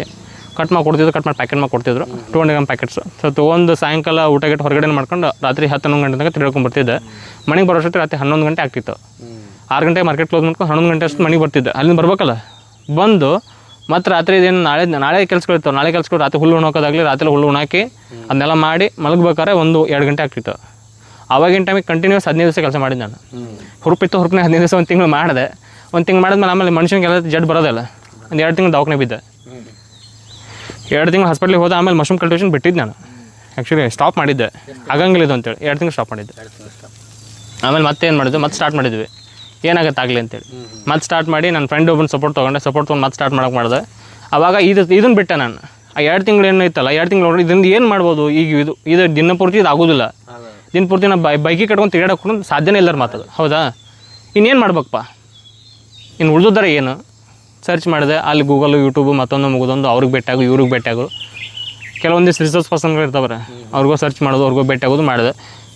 ಕಟ್ ಮಾಡಿ ಕೊಡ್ತಿದ್ರು ಕಟ್ ಮಾಡಿ ಪ್ಯಾಕೆಟ್ ಮಾಡಿ ಕೊಡ್ತಿದ್ರು ಗ್ರಾಮ್ ಪ್ಯಾಕೆಟ್ಸ್ ಸೊ ತೊಗೊಂಡು ಸಾಯಂಕಾಲ ಊಟ ಗಿಟ್ಟು ಹೊರಗಡೆ ಮಾಡ್ಕೊಂಡು ರಾತ್ರಿ ಹತ್ತು ಹನ್ನೊಂದು ಗಂಟೆ ತನಕ ಬರ್ತಿದ್ದೆ. ಮನೆಗೆ ಬರೋ ಅಷ್ಟೊತ್ತಿಗೆ ರಾತ್ರಿ ಹನ್ನೊಂದು ಗಂಟೆ ಆಗ್ತಿತ್ತು. ಆರು ಗಂಟೆ ಮಾರ್ಕೆಟ್ ಕ್ಲೋಸ್ ಮಾಡ್ಕೊಂಡು ಹನ್ನೊಂದು ಗಂಟೆ ಅಷ್ಟು ಮನೆಗೆ ಬರ್ತಿದ್ದೆ. ಅಲ್ಲಿಂದ ಬರ್ಬೇಕಲ್ಲ? ಬಂದು ಮತ್ತು ರಾತ್ರಿ ಇದೇನು ನಾಳೆ ನಾಳೆ ಕೆಲ್ಸಗಳಿರ್ತಾವೆ ನಾಳೆ ಕೆಲ್ಸಗಳು ರಾತ್ರಿ ಹುಲ್ಲು ಉಣಕೋದಾಗಲಿ ರಾತ್ರಿ ಹುಲ್ಲು ಉಣಾಕಿ ಅದನ್ನೆಲ್ಲ ಮಾಡಿ ಮಲಗ್ಬೇಕಾದ್ರೆ ಒಂದು ಎರಡು ಗಂಟೆ ಆಗ್ತಿತ್ತು. ಆವಾಗಿನ ಟೈಮಿಗೆ ಕಂಟಿನ್ಯೂಸ್ ಹದಿನೈದು ದಿವಸ ಕೆಲಸ ಮಾಡಿದ್ದು ನಾನು. ಹುರುಪಿತ್ತು ಹುರುಪಿನ ಹದಿನೈದು ದಿವಸ ಒಂದು ತಿಂಗಳು ಮಾಡಿದೆ. ಒಂದು ತಿಂಗಳು ಮಾಡಿದ್ಮೇಲೆ ಆಮೇಲೆ ಮನುಷ್ಯನಿಗೆಲ್ಲ ಜಡ್ ಬರೋದಿಲ್ಲ. ಒಂದು ಎರಡು ತಿಂಗಳು ದವಾಖಾನೆ ಬಿದ್ದೆ. ಎರಡು ತಿಂಗಳು ಹಾಸ್ಪಿಟ್ಲಿಗೆ ಹೋದ ಆಮೇಲೆ ಮಶ್ರೂಮ್ ಕಲ್ಟಿವೇಷನ್ ಬಿಟ್ಟಿದ್ದು ನಾನು. ಆ್ಯಕ್ಚುಲಿ ಸ್ಟಾಪ್ ಮಾಡಿದ್ದೆ. ಆಗಂಗಿಲ್ಲ ಇದು ಅಂತೇಳಿ. ಎರಡು ತಿಂಗಳು ಸ್ಟಾಪ್ ಮಾಡಿದ್ದೆ. ಆಮೇಲೆ ಮತ್ತೆ ಏನು ಮಾಡಿದ್ವಿ? ಮತ್ತೆ ಸ್ಟಾರ್ಟ್ ಮಾಡಿದ್ವಿ. ಏನಾಗುತ್ತೆ ಆಗಲಿ ಅಂತೇಳಿ ಮತ್ತೆ ಸ್ಟಾರ್ಟ್ ಮಾಡಿ ನನ್ನ ಫ್ರೆಂಡ್ ಒಬ್ಬನ ಸಪೋರ್ಟ್ ತೊಗೊಂಡೆ ಸಪೋರ್ಟ್ ತೊಗೊಂಡು ಮತ್ತೆ ಸ್ಟಾರ್ಟ್ ಮಾಡೋಕೆ ಮಾಡಿದೆ. ಅವಾಗ ಇದು ಇದನ್ನು ಬಿಟ್ಟೆ ನಾನು. ಆ ಎರಡು ತಿಂಗಳು ಏನು ಇತ್ತಲ್ಲ ಎರಡು ತಿಂಗಳು ನೋಡಿ ಇದನ್ನು ಏನು ಮಾಡ್ಬೋದು? ಈಗ ಇದು ಇದು ದಿನಪೂರ್ತಿ ಇದು ಆಗೋದಿಲ್ಲ. ದಿನಪೂರ್ತಿ ನಾನು ಬೈ ಬೈಕಿಗೆ ಕಟ್ಕೊಂಡು ತಿರುಗಾಡಕ್ಕೆ ಸಾಧ್ಯನೇ ಇಲ್ಲರ ಮಾತದು ಹೌದಾ? ಇನ್ನೇನು ಮಾಡ್ಬೇಕಪ್ಪ ಇನ್ನು ಉಳಿದೋದ್ರೆ ಏನು? ಸರ್ಚ್ ಮಾಡಿದೆ ಅಲ್ಲಿ ಗೂಗಲ್ ಯೂಟ್ಯೂಬು ಮತ್ತೊಂದು ಮುಗಿದೊಂದು ಅವ್ರಿಗೆ ಭೇಟಿಯಾಗು ಇವ್ರಿಗೆ ಭೇಟಿಯಾಗು ಕೆಲವೊಂದಿಷ್ಟು ರಿಸರ್ಚ್ ಪರ್ಸನ್ಗಳು ಇರ್ತಾವ್ರೆ. ಅವ್ರಿಗೂ ಸರ್ಚ್ ಮಾಡೋದು ಅವ್ರಿಗೂ ಭೇಟಿ ಆಗೋದು ಮಾಡಿದೆ.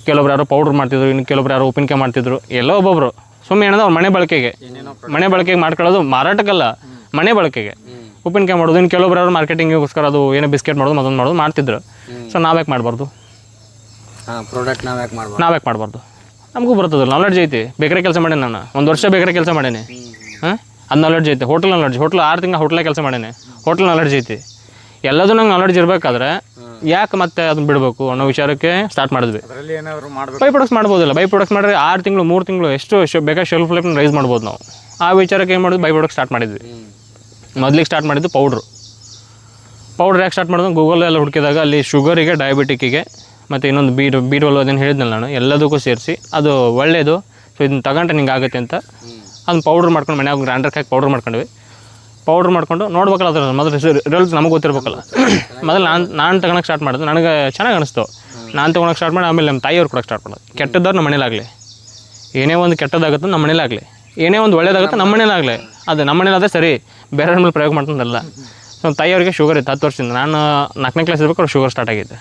ಕೆಲವೊಬ್ರು ಯಾರೋ ಪೌಡ್ರ್ ಮಾಡ್ತಿದ್ರು ಇನ್ನು ಕೆಲವೊಬ್ರು ಯಾರೋ ಉಪ್ಪಿನಕಾಯಿ ಮಾಡ್ತಿದ್ರು. ಎಲ್ಲೋ ಒಬ್ಬೊಬ್ರು. ಸುಮ್ಮನೆ ಏನಂದ್ರೆ ಅವ್ರ ಮನೆ ಬಳಕೆಗೆ. ಮನೆ ಬಳಕೆಗೆ ಮಾಡ್ಕೊಳ್ಳೋದು ಮಾರಾಟಕ್ಕಲ್ಲ ಮನೆ ಬಳಕೆಗೆ. ಉಪ್ಪಿನಕಾಯಿ ಮಾಡೋದು ಇನ್ನು ಕೆಲವೊಬ್ರು ಯಾರು ಮಾರ್ಕೆಟಿಂಗಿಗೋಸ್ಕರ ಅದು ಏನೋ ಬಿಸ್ಕೆಟ್ ಮಾಡೋದು ಮತ್ತೊಂದು ಮಾಡೋದು ಮಾಡ್ತಿದ್ರು. ಸೊ ನಾವ್ಯಾಕೆ ಮಾಡಬಾರ್ದು. ಪ್ರಾಡಕ್ಟ್ ನಾವು ಯಾಕೆ ಮಾಡ್ಬಾರ್ದು. ನಾವ್ಯಾಕೆ ಮಾಡಬಾರ್ದು. ನಮಗೂ ಬರ್ತದೆ ನಾಲೆಡ್ಜ್ ಐತಿ. ಬೇಕರಿ ಕೆಲಸ ಮಾಡೇನೆ ನಾನು. ಒಂದು ವರ್ಷ ಬೇಕರಿ ಕೆಲಸ ಮಾಡೇನೆ. ಹಾಂ? ಅದು ನಾಲೆಡ್ಜ್ ಐತೆ. ಹೋಟೆಲ್ ನಾಲೆಡ್ಜ್ ಹೋಟ್ಲ್ ಆರು ತಿಂಗಳು ಹೋಟ್ಲಾಗ ಕೆಲಸ ಮಾಡೇನೆ. ಹೋಟ್ಲ್ ನಾಲೆಡ್ಜ್ ಐತಿ. ಎಲ್ಲದೂ ನಂಗೆ ನಾಲೆಡ್ಜ್ ಇರಬೇಕಾದ್ರೆ ಯಾಕೆ ಮತ್ತೆ ಅದನ್ನ ಬಿಡಬೇಕು ಅನ್ನೋ ವಿಚಾರಕ್ಕೆ ಸ್ಟಾರ್ಟ್ ಮಾಡಿದ್ವಿ. ಅದರಲ್ಲಿ ಏನಾದ್ರು ಮಾಡ್ಬೇಕು? ಬೈ ಪ್ರೊಡಕ್ಟ್ಸ್ ಮಾಡ್ಬೋದಿಲ್ಲ. ಬೈ ಪ್ರೊಡಕ್ಟ್ಸ್ ಮಾಡಿದ್ರೆ ಆರು ತಿಂಗಳು ಮೂರು ತಿಂಗಳು ಎಷ್ಟು ಬೇಕಾದ ಶೆಲ್ಫ್ ಲೈಫ್ನ ರೈಸ್ ಮಾಡ್ಬೋದು ನಾವು. ಆ ವಿಚಾರಕ್ಕೆ ಏನು ಮಾಡಿದ್ವಿ? ಬೈ ಪ್ರಾಡಕ್ಟ್ ಸ್ಟಾರ್ಟ್ ಮಾಡಿದ್ವಿ ಮೊದಲಿಗೆ ಸ್ಟಾರ್ಟ್ ಮಾಡಿದ್ದು ಪೌಡ್ರು ಪೌಡ್ರ್ ಯಾಕೆ ಸ್ಟಾರ್ಟ್ ಮಾಡಿದ್ರು ಗೂಗಲ್ ಎಲ್ಲ ಹುಡುಕಿದಾಗ ಅಲ್ಲಿ ಶುಗರಿಗೆ ಡಯಾಬಿಟಿಕ್ಕಿಗೆ ಮತ್ತು ಇನ್ನೊಂದು ಬೀಟ್ ಬೀಟ್ ಅದನ್ನು ಹೇಳಿದ್ನಲ್ಲ ನಾನು ಎಲ್ಲದಕ್ಕೂ ಸೇರಿಸಿ ಅದು ಒಳ್ಳೆಯದು ಸೊ ಇದನ್ನ ತಗೊಂಡ್ರೆ ನಿಂಗೆ ಆಗುತ್ತೆ ಅಂತ. ಅದನ್ನ ಪೌಡ್ರ್ ಮಾಡ್ಕೊಂಡು ಮನೆಯಾಗ ಗ್ರೈಂಡರ್ ಹಾಕಿ ಪೌಡ್ರ್ ಮಾಡ್ಕೊಂಡ್ವಿ. ಪೌಡ್ರ್ ಮಾಡ್ಕೊಂಡು ನೋಡ್ಬೇಕಲ್ಲ ಅದ್ರ ಮೊದಲು ರಿಸಲ್ಟ್ಸ್ ನಮಗೆ ಗೊತ್ತಿರ್ಬೇಕಲ್ಲ. ಮೊದಲು ನಾನು ನಾನು ತಗೊಳಕ್ಕೆ ಸ್ಟಾರ್ಟ್ ಮಾಡಿದೆ ನನಗೆ ಚೆನ್ನಾಗಿ ಅನಿಸ್ತು. ನಾನು ತಗೊಳಕ್ಕೆ ಸ್ಟಾರ್ಟ್ ಮಾಡಿ ಆಮೇಲೆ ನಮ್ಮ ತಾಯಿಯವ್ರು ಕೊಡೋಕ್ಕೆ ಸ್ಟಾರ್ಟ್ ಮಾಡೋದು ಕೆಟ್ಟದ್ದವ್ರು ನಮ್ಮ ಮನೇಲಾಗಲಿ ಏನೇ ಒಂದು ಕೆಟ್ಟದಾಗುತ್ತೆ ನಮ್ಮ ಮನೇಲಾಗಲಿ ಏನೇ ಒಂದು ಒಳ್ಳೇದಾಗುತ್ತೆ ನಮ್ಮ ಮನೇಲಾಗಲಿ ಅದು ನಮ್ಮ ಮನೇಲಾದ್ರೆ ಸರಿ ಬೇರೆ ಮೇಲೆ ಪ್ರಯೋಗ ಮಾಡ್ತಂದಲ್ಲ. ಸೊ ತಾಯಿಯವ್ರಿಗೆ ಶುಗರ್ ಇತ್ತು ಹತ್ತು ವರ್ಷದಿಂದ. ನಾನು ನಾಲ್ಕನೇ ಕ್ಲಾಸ್ ಇರ್ಬೇಕಾದ್ರೆ ಶುಗರ್ ಸ್ಟಾರ್ಟ್ ಆಗಿದ್ದೆ.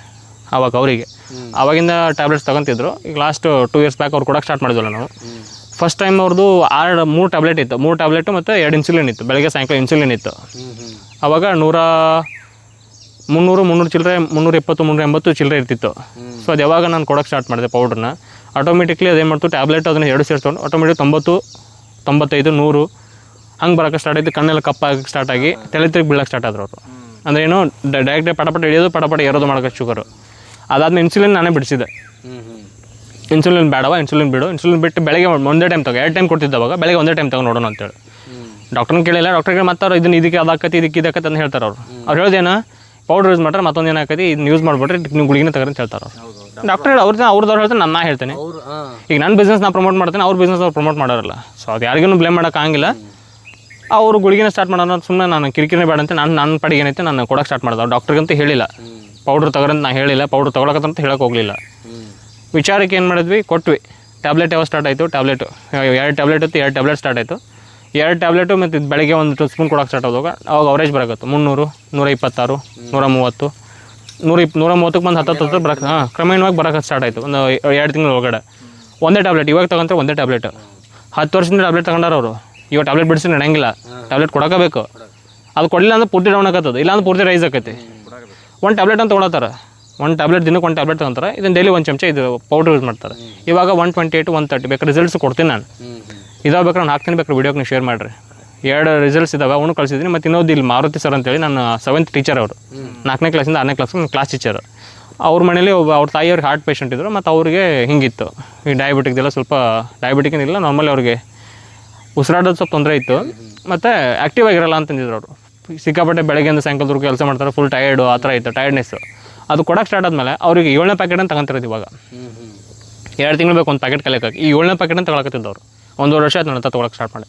ಆವಾಗ ಅವರಿಗೆ. ಆವಾಗಿಂದ ಟ್ಯಾಬ್ಲೆಟ್ಸ್ ತಗೊಂತಿದ್ರು. ಈಗ ಲಾಸ್ಟ್ ಟೂ ಇಯರ್ಸ್ ಬ್ಯಾಕ್ ಅವ್ರು ಕೊಡೋಕೆ ಸ್ಟಾರ್ಟ್ ಮಾಡಿದ್ವಲ್ಲ ನಾವು. ಫಸ್ಟ್ ಟೈಮ್ ಅವ್ರದ್ದು ಆರು ಮೂರು ಟ್ಯಾಬ್ಲೆಟ್ ಇತ್ತು. ಮೂರು ಟ್ಯಾಬ್ಲೆಟು ಮತ್ತು ಎರಡು ಇನ್ಸುಲಿನ್ ಇತ್ತು. ಬೆಳಗ್ಗೆ ಸಾಯಂಕಾಲ ಇನ್ಸುಲಿನ್ ಇತ್ತು. ಆವಾಗ ನೂರ ಮುನ್ನೂರು ಮುನ್ನೂರು ಚಿಲ್ಲರೆ ಮುನ್ನೂರ ಇಪ್ಪತ್ತು ಮುನ್ನೂರ ಎಂಬತ್ತು ಚಿಲ್ಲರೆ ಇರ್ತಿತ್ತು. ಸೊ ಅದು ಯಾವಾಗ ನಾನು ಕೊಡೋಕೆ ಸ್ಟಾರ್ಟ್ ಮಾಡಿದೆ ಪೌಡ್ರನ್ನ ಆಟೋಮೆಟಿಕ್ಲಿ ಅದೇನು ಮಾಡ್ತು ಟ್ಯಾಬ್ಲೆಟ್ ಅದನ್ನು ಎರಡು ಸೇರಿಸ್ಕೊಂಡು ಆಟೋಮೆಟಿಕ್ ತೊಂಬತ್ತು, ತೊಂಬತ್ತೈದು, ನೂರು ಹಂಗೆ ಬರೋಕ್ಕೆ ಸ್ಟಾರ್ಟ್ ಆಯಿತು. ಕಣ್ಣೆಲ್ಲ ಕಪ್ಪಾಗಕ್ಕೆ ಸ್ಟಾರ್ಟ್ ಆಗಿ ತಲೆ ತಿರುಗಿ ಬೀಳಕ್ಕೆ ಸ್ಟಾರ್ಟ್ ಆದ್ರು ಅವರು. ಅಂದರೆ ಏನು ಡೈರೆಕ್ಟ್ ಪಟಪಟ ಹಿಡಿಯೋದು ಪಟಪಟ ಏರೋದು ಮಾಡೋಕ್ಕೆ ಶುಗರು. ಅದಾದ್ಮೇಲೆ ಇನ್ಸುಲಿನ್ ನಾನೇ ಬಿಡಿಸಿದೆ. ಇನ್ಸುಲಿನ್ ಬೇಡವ? ಇನ್ಸುಲಿನ್ ಬಿಡು. ಇನ್ಸುಲಿನ್ ಬಿಟ್ಟು ಬೆಳಗ್ಗೆ ಒಂದೇ ಟೈಮ್ ತಗೋ. ಎರಡು ಟೈಮ್ ಕೊಡ್ತಿದ್ದ ಅವಾಗ ಬೆಳಗ್ಗೆ ಒಂದೇ ಟೈಮ್ ತಗೋ ನೋಡೋಣ ಅಂತೇಳಿ. ಡಾಕ್ಟರ್ನ ಕೇಳಿಲ್ಲ. ಡಾಕ್ಟರ್ಗೆ ಮತ್ತೆ ಅವ್ರು ಇದನ್ನ ಇದಕ್ಕೆ ಅದಾಕತಿ ಇದಕ್ಕೆ ಇದಕ್ಕೆ ಅಂತ ಹೇಳ್ತಾರೆ ಅವ್ರು. ಅವ್ರು ಹೇಳ್ದೇನ? ಪೌಡರ್ ಯೂಸ್ ಮಾಡ್ರೆ ಮತ್ತೊಂದು ಏನಾಕತಿ ಇದನ್ನ ಯೂಸ್ ಮಾಡಿಬಿಟ್ರೆ ನೀವು ಗುಳಿಗಿನ ತಗೋರಿ ಅಂತ ಹೇಳ್ತಾರೆ ಅವ್ರು. ಡಾಕ್ಟರ್ ಹೇಳಿ ಅವ್ರದ್ದು ಅವ್ರದ್ದು ಹೇಳ್ತಾರೆ ನಾನು ನಾ ಹೇಳ್ತೇನೆ. ಈಗ ನನ್ನ ಬಿಸ್ನೆಸ್ ನಾ ಪ್ರಮೋಟ್ ಮಾಡ್ತೇನೆ ಅವ್ರ ಬಿಸ್ನೆಸ್ ಅವ್ರು ಪ್ರಮೋಟ್ ಮಾಡೋರಲ್ಲ. ಸೊ ಅದು ಯಾರಿಗೂ ಬ್ಲೇಮ್ ಮಾಡೋಕ್ಕಾಗಿಲ್ಲ ಅವರು ಗುಳಿಗೆನ ಸ್ಟಾರ್ಟ್ ಮಾಡೋಣ ಸುಮ್ಮನೆ ನಾನು ಕಿರಿಕಿರಿ ಬೇಡ ಅಂತ ನಾನು ನನ್ನ ಪಡಿಗೆ ಏನೈತೆ ನಾನು ಕೊಡೋಕೆ ಸ್ಟಾರ್ಟ್ ಮಾಡಿದೆ. ಡಾಕ್ಟ್ರಿಗಂತೂ ಹೇಳಿಲ್ಲ. ಪೌಡ್ರ್ ತಗೋರಂತ ನಾನು ಹೇಳಿಲ್ಲ. ಪೌಡ್ರ್ ತಗೊಳಕತ್ತಂತ ಹೇಳಕ್ಕೆ ಹೋಗಲಿಲ್ಲ. ವಿಚಾರಕ್ಕೆ ಏನು ಮಾಡಿದ್ವಿ? ಕೊಟ್ವಿ. ಟ್ಯಾಬ್ಲೆಟ್ ಯಾವಾಗ ಸ್ಟಾರ್ಟ್ ಆಯಿತು? ಟ್ಯಾಬ್ಲೆಟು ಎರಡು ಟ್ಯಾಬ್ಲೆಟ್ ಇತ್ತು ಎರಡು ಟ್ಯಾಬ್ಲೆಟ್ ಸ್ಟಾರ್ಟ್ ಆಯಿತು. ಎರಡು ಟ್ಯಾಬ್ಲೆಟು ಮತ್ತು ಇದು ಬೆಳಗ್ಗೆ ಒಂದು ಟೂ ಸ್ಪೂನ್ ಕೊಡೋಕೆ ಸ್ಟಾರ್ಟ್ ಆದಾಗ ಅವಾಗ ಅವರೇಜ್ ಬರಕತ್ತೆ. ಮುನ್ನೂರು ನೂರ ಇಪ್ಪತ್ತಾರು ನೂರ ಮೂವತ್ತು ನೂರ ಇಪ್ ನೂರ ಮೂವತ್ತಕ್ಕೆ ಬಂದು ಹತ್ತತ್ತು ಹತ್ತು ಬರಕ್ಕೆ ಹಾಂ ಕ್ರಮೇಣವಾಗಿ ಬರೋಕೆ ಸ್ಟಾರ್ಟ್ ಆಯಿತು. ಒಂದು ಎರಡು ತಿಂಗಳ ಒಳಗಡೆ. ಒಂದೇ ಟ್ಯಾಬ್ಲೆಟ್ ಇವಾಗ ತಗೊಂತಾರೆ ಒಂದೇ ಟ್ಯಾಬ್ಲೆಟ್ ಹತ್ತು ವರ್ಷದಿಂದ ಟ್ಯಾಬ್ಲೆಟ್ ತಗೊಂಡಾರ ಅವರು. ಇವಾಗ ಟ್ಯಾಬ್ಲೆಟ್ ಬಿಡಿಸಿ ನಡೆಯಂಗಿಲ್ಲ ಟ್ಯಾಬ್ಲೆಟ್ ಕೊಡೋಕಬೇಕು ಅದು ಕೊಡಲಿಲ್ಲ ಅಂದ್ರೆ ಪೂರ್ತಿ ಡೌನ್ ಆಗತ್ತದು. ಇಲ್ಲ ಅಂದ್ರೆ ಪೂರ್ತಿ ರೈಸ್ ಆಕೈತಿ ಒಂದು ಟ್ಯಾಬ್ಲೆಟ್ ಅಂತ ತೊಗೊಳತ್ತಾರ. ಒಂದು ಟ್ಯಾಬ್ಲೆಟ್ ದಿನಕ್ಕೆ ಒಂದು ಟ್ಯಾಬ್ಲೆಟ್ ತಗೊಂತಾರೆ. ಇದನ್ನು ಡೈಲಿ ಒಂದು ಚಮಚ ಇದು ಪೌಡರ್ ಯೂಸ್ ಮಾಡ್ತಾರೆ. ಇವಾಗ one twenty eight one thirty ಬೇಕು ರಿಸಲ್ಟ್ಸ್ ಕೊಡ್ತೀನಿ ನಾನು. ಇದಾಗ ಬೇಕಾದ್ರೆ ನಾನು ಹಾಕ್ತೀನಿ ಬೇಕಾದ್ರೆ ವಿಡಿಯೋಗೆ ನೀವು ಶೇರ್ ಮಾಡಿರಿ. ಎರಡು ರಿಸಲ್ಟ್ಸ್ ಇದಾವೆ, ಅವನು ಕಳಿಸಿದ್ದೀನಿ ಮತ್ತು ಇನ್ನೊಂದು ಇಲ್ಲಿ ಮಾರುತಿ ಸರ್ ಅಂತೇಳಿ ನಾನು ಸೆವೆಂತ್ ಟೀಚರ್ ಅವರು. ನಾಲ್ಕನೇ ಕ್ಲಾಸಿಂದ ಆರನೇ ಕ್ಲಾಸ್ ಕ್ಲಾಸ್ ಟೀಚರ್ ಅವ್ರ ಮನೇಲಿ ಒಬ್ಬ, ಅವ್ರ ತಾಯಿಯವ್ರಿಗೆ ಹಾರ್ಟ್ ಪೇಷಂಟ್ ಇದ್ದರು ಮತ್ತು ಅವ್ರಿಗೆ ಹಿಂಗಿತ್ತು. ಈ ಡಯಾಬಿಟಿಕ್ದೆಲ್ಲ ಸ್ವಲ್ಪ ಡಯಾಬಿಟಿಕ್ ಏನಿಲ್ಲ ನಾರ್ಮಲಿ ಅವ್ರಿಗೆ ಉಸಿರಾಡೋದು ಸ್ವಲ್ಪ ತೊಂದರೆ ಇತ್ತು. ಮತ್ತು ಆ್ಯಕ್ಟಿವ್ ಆಗಿರಲ್ಲ ಅಂತಂದಿದ್ರು ಅವರು. ಸಿಕ್ಕಾಪಟ್ಟೆ ಬೆಳಗ್ಗೆಯಿಂದ ಸಾಯಂಕಾಲದವರೆಗೂ ಕೆಲಸ ಮಾಡ್ತಾರೆ ಫುಲ್ ಟಯರ್ಡು ಆ ಥರ ಇತ್ತು ಟಯರ್ಡ್ನೆಸ್ಸು ಅದು ಕೊಡೋಕೆ ಸ್ಟಾರ್ಟ್ ಆದಮೇಲೆ ಅವ್ರಿಗೆ ಏಳನೇ ಪ್ಯಾಕೆಟ್ ಅಂತ ತಗೊಂತಿರೋದು ಇವಾಗ. ಎರಡು ತಿಂಗಳು ಬೇಕು ಒಂದು ಪ್ಯಾಕೆಟ್ ಕಲಿಯೋಕ್ಕೆ ಈ ಏಳನೇ ಪ್ಯಾಕೆಟ್ ಅಂತ ತಗೊಳಕತ್ತಿದ್ದು ಅವರು. ಒಂದೂವರೆ ವರ್ಷ ಆಯ್ತು ನನ್ನ ತೊಗೊಳಕ್ಕೆ ಸ್ಟಾರ್ಟ್ ಮಾಡಿ.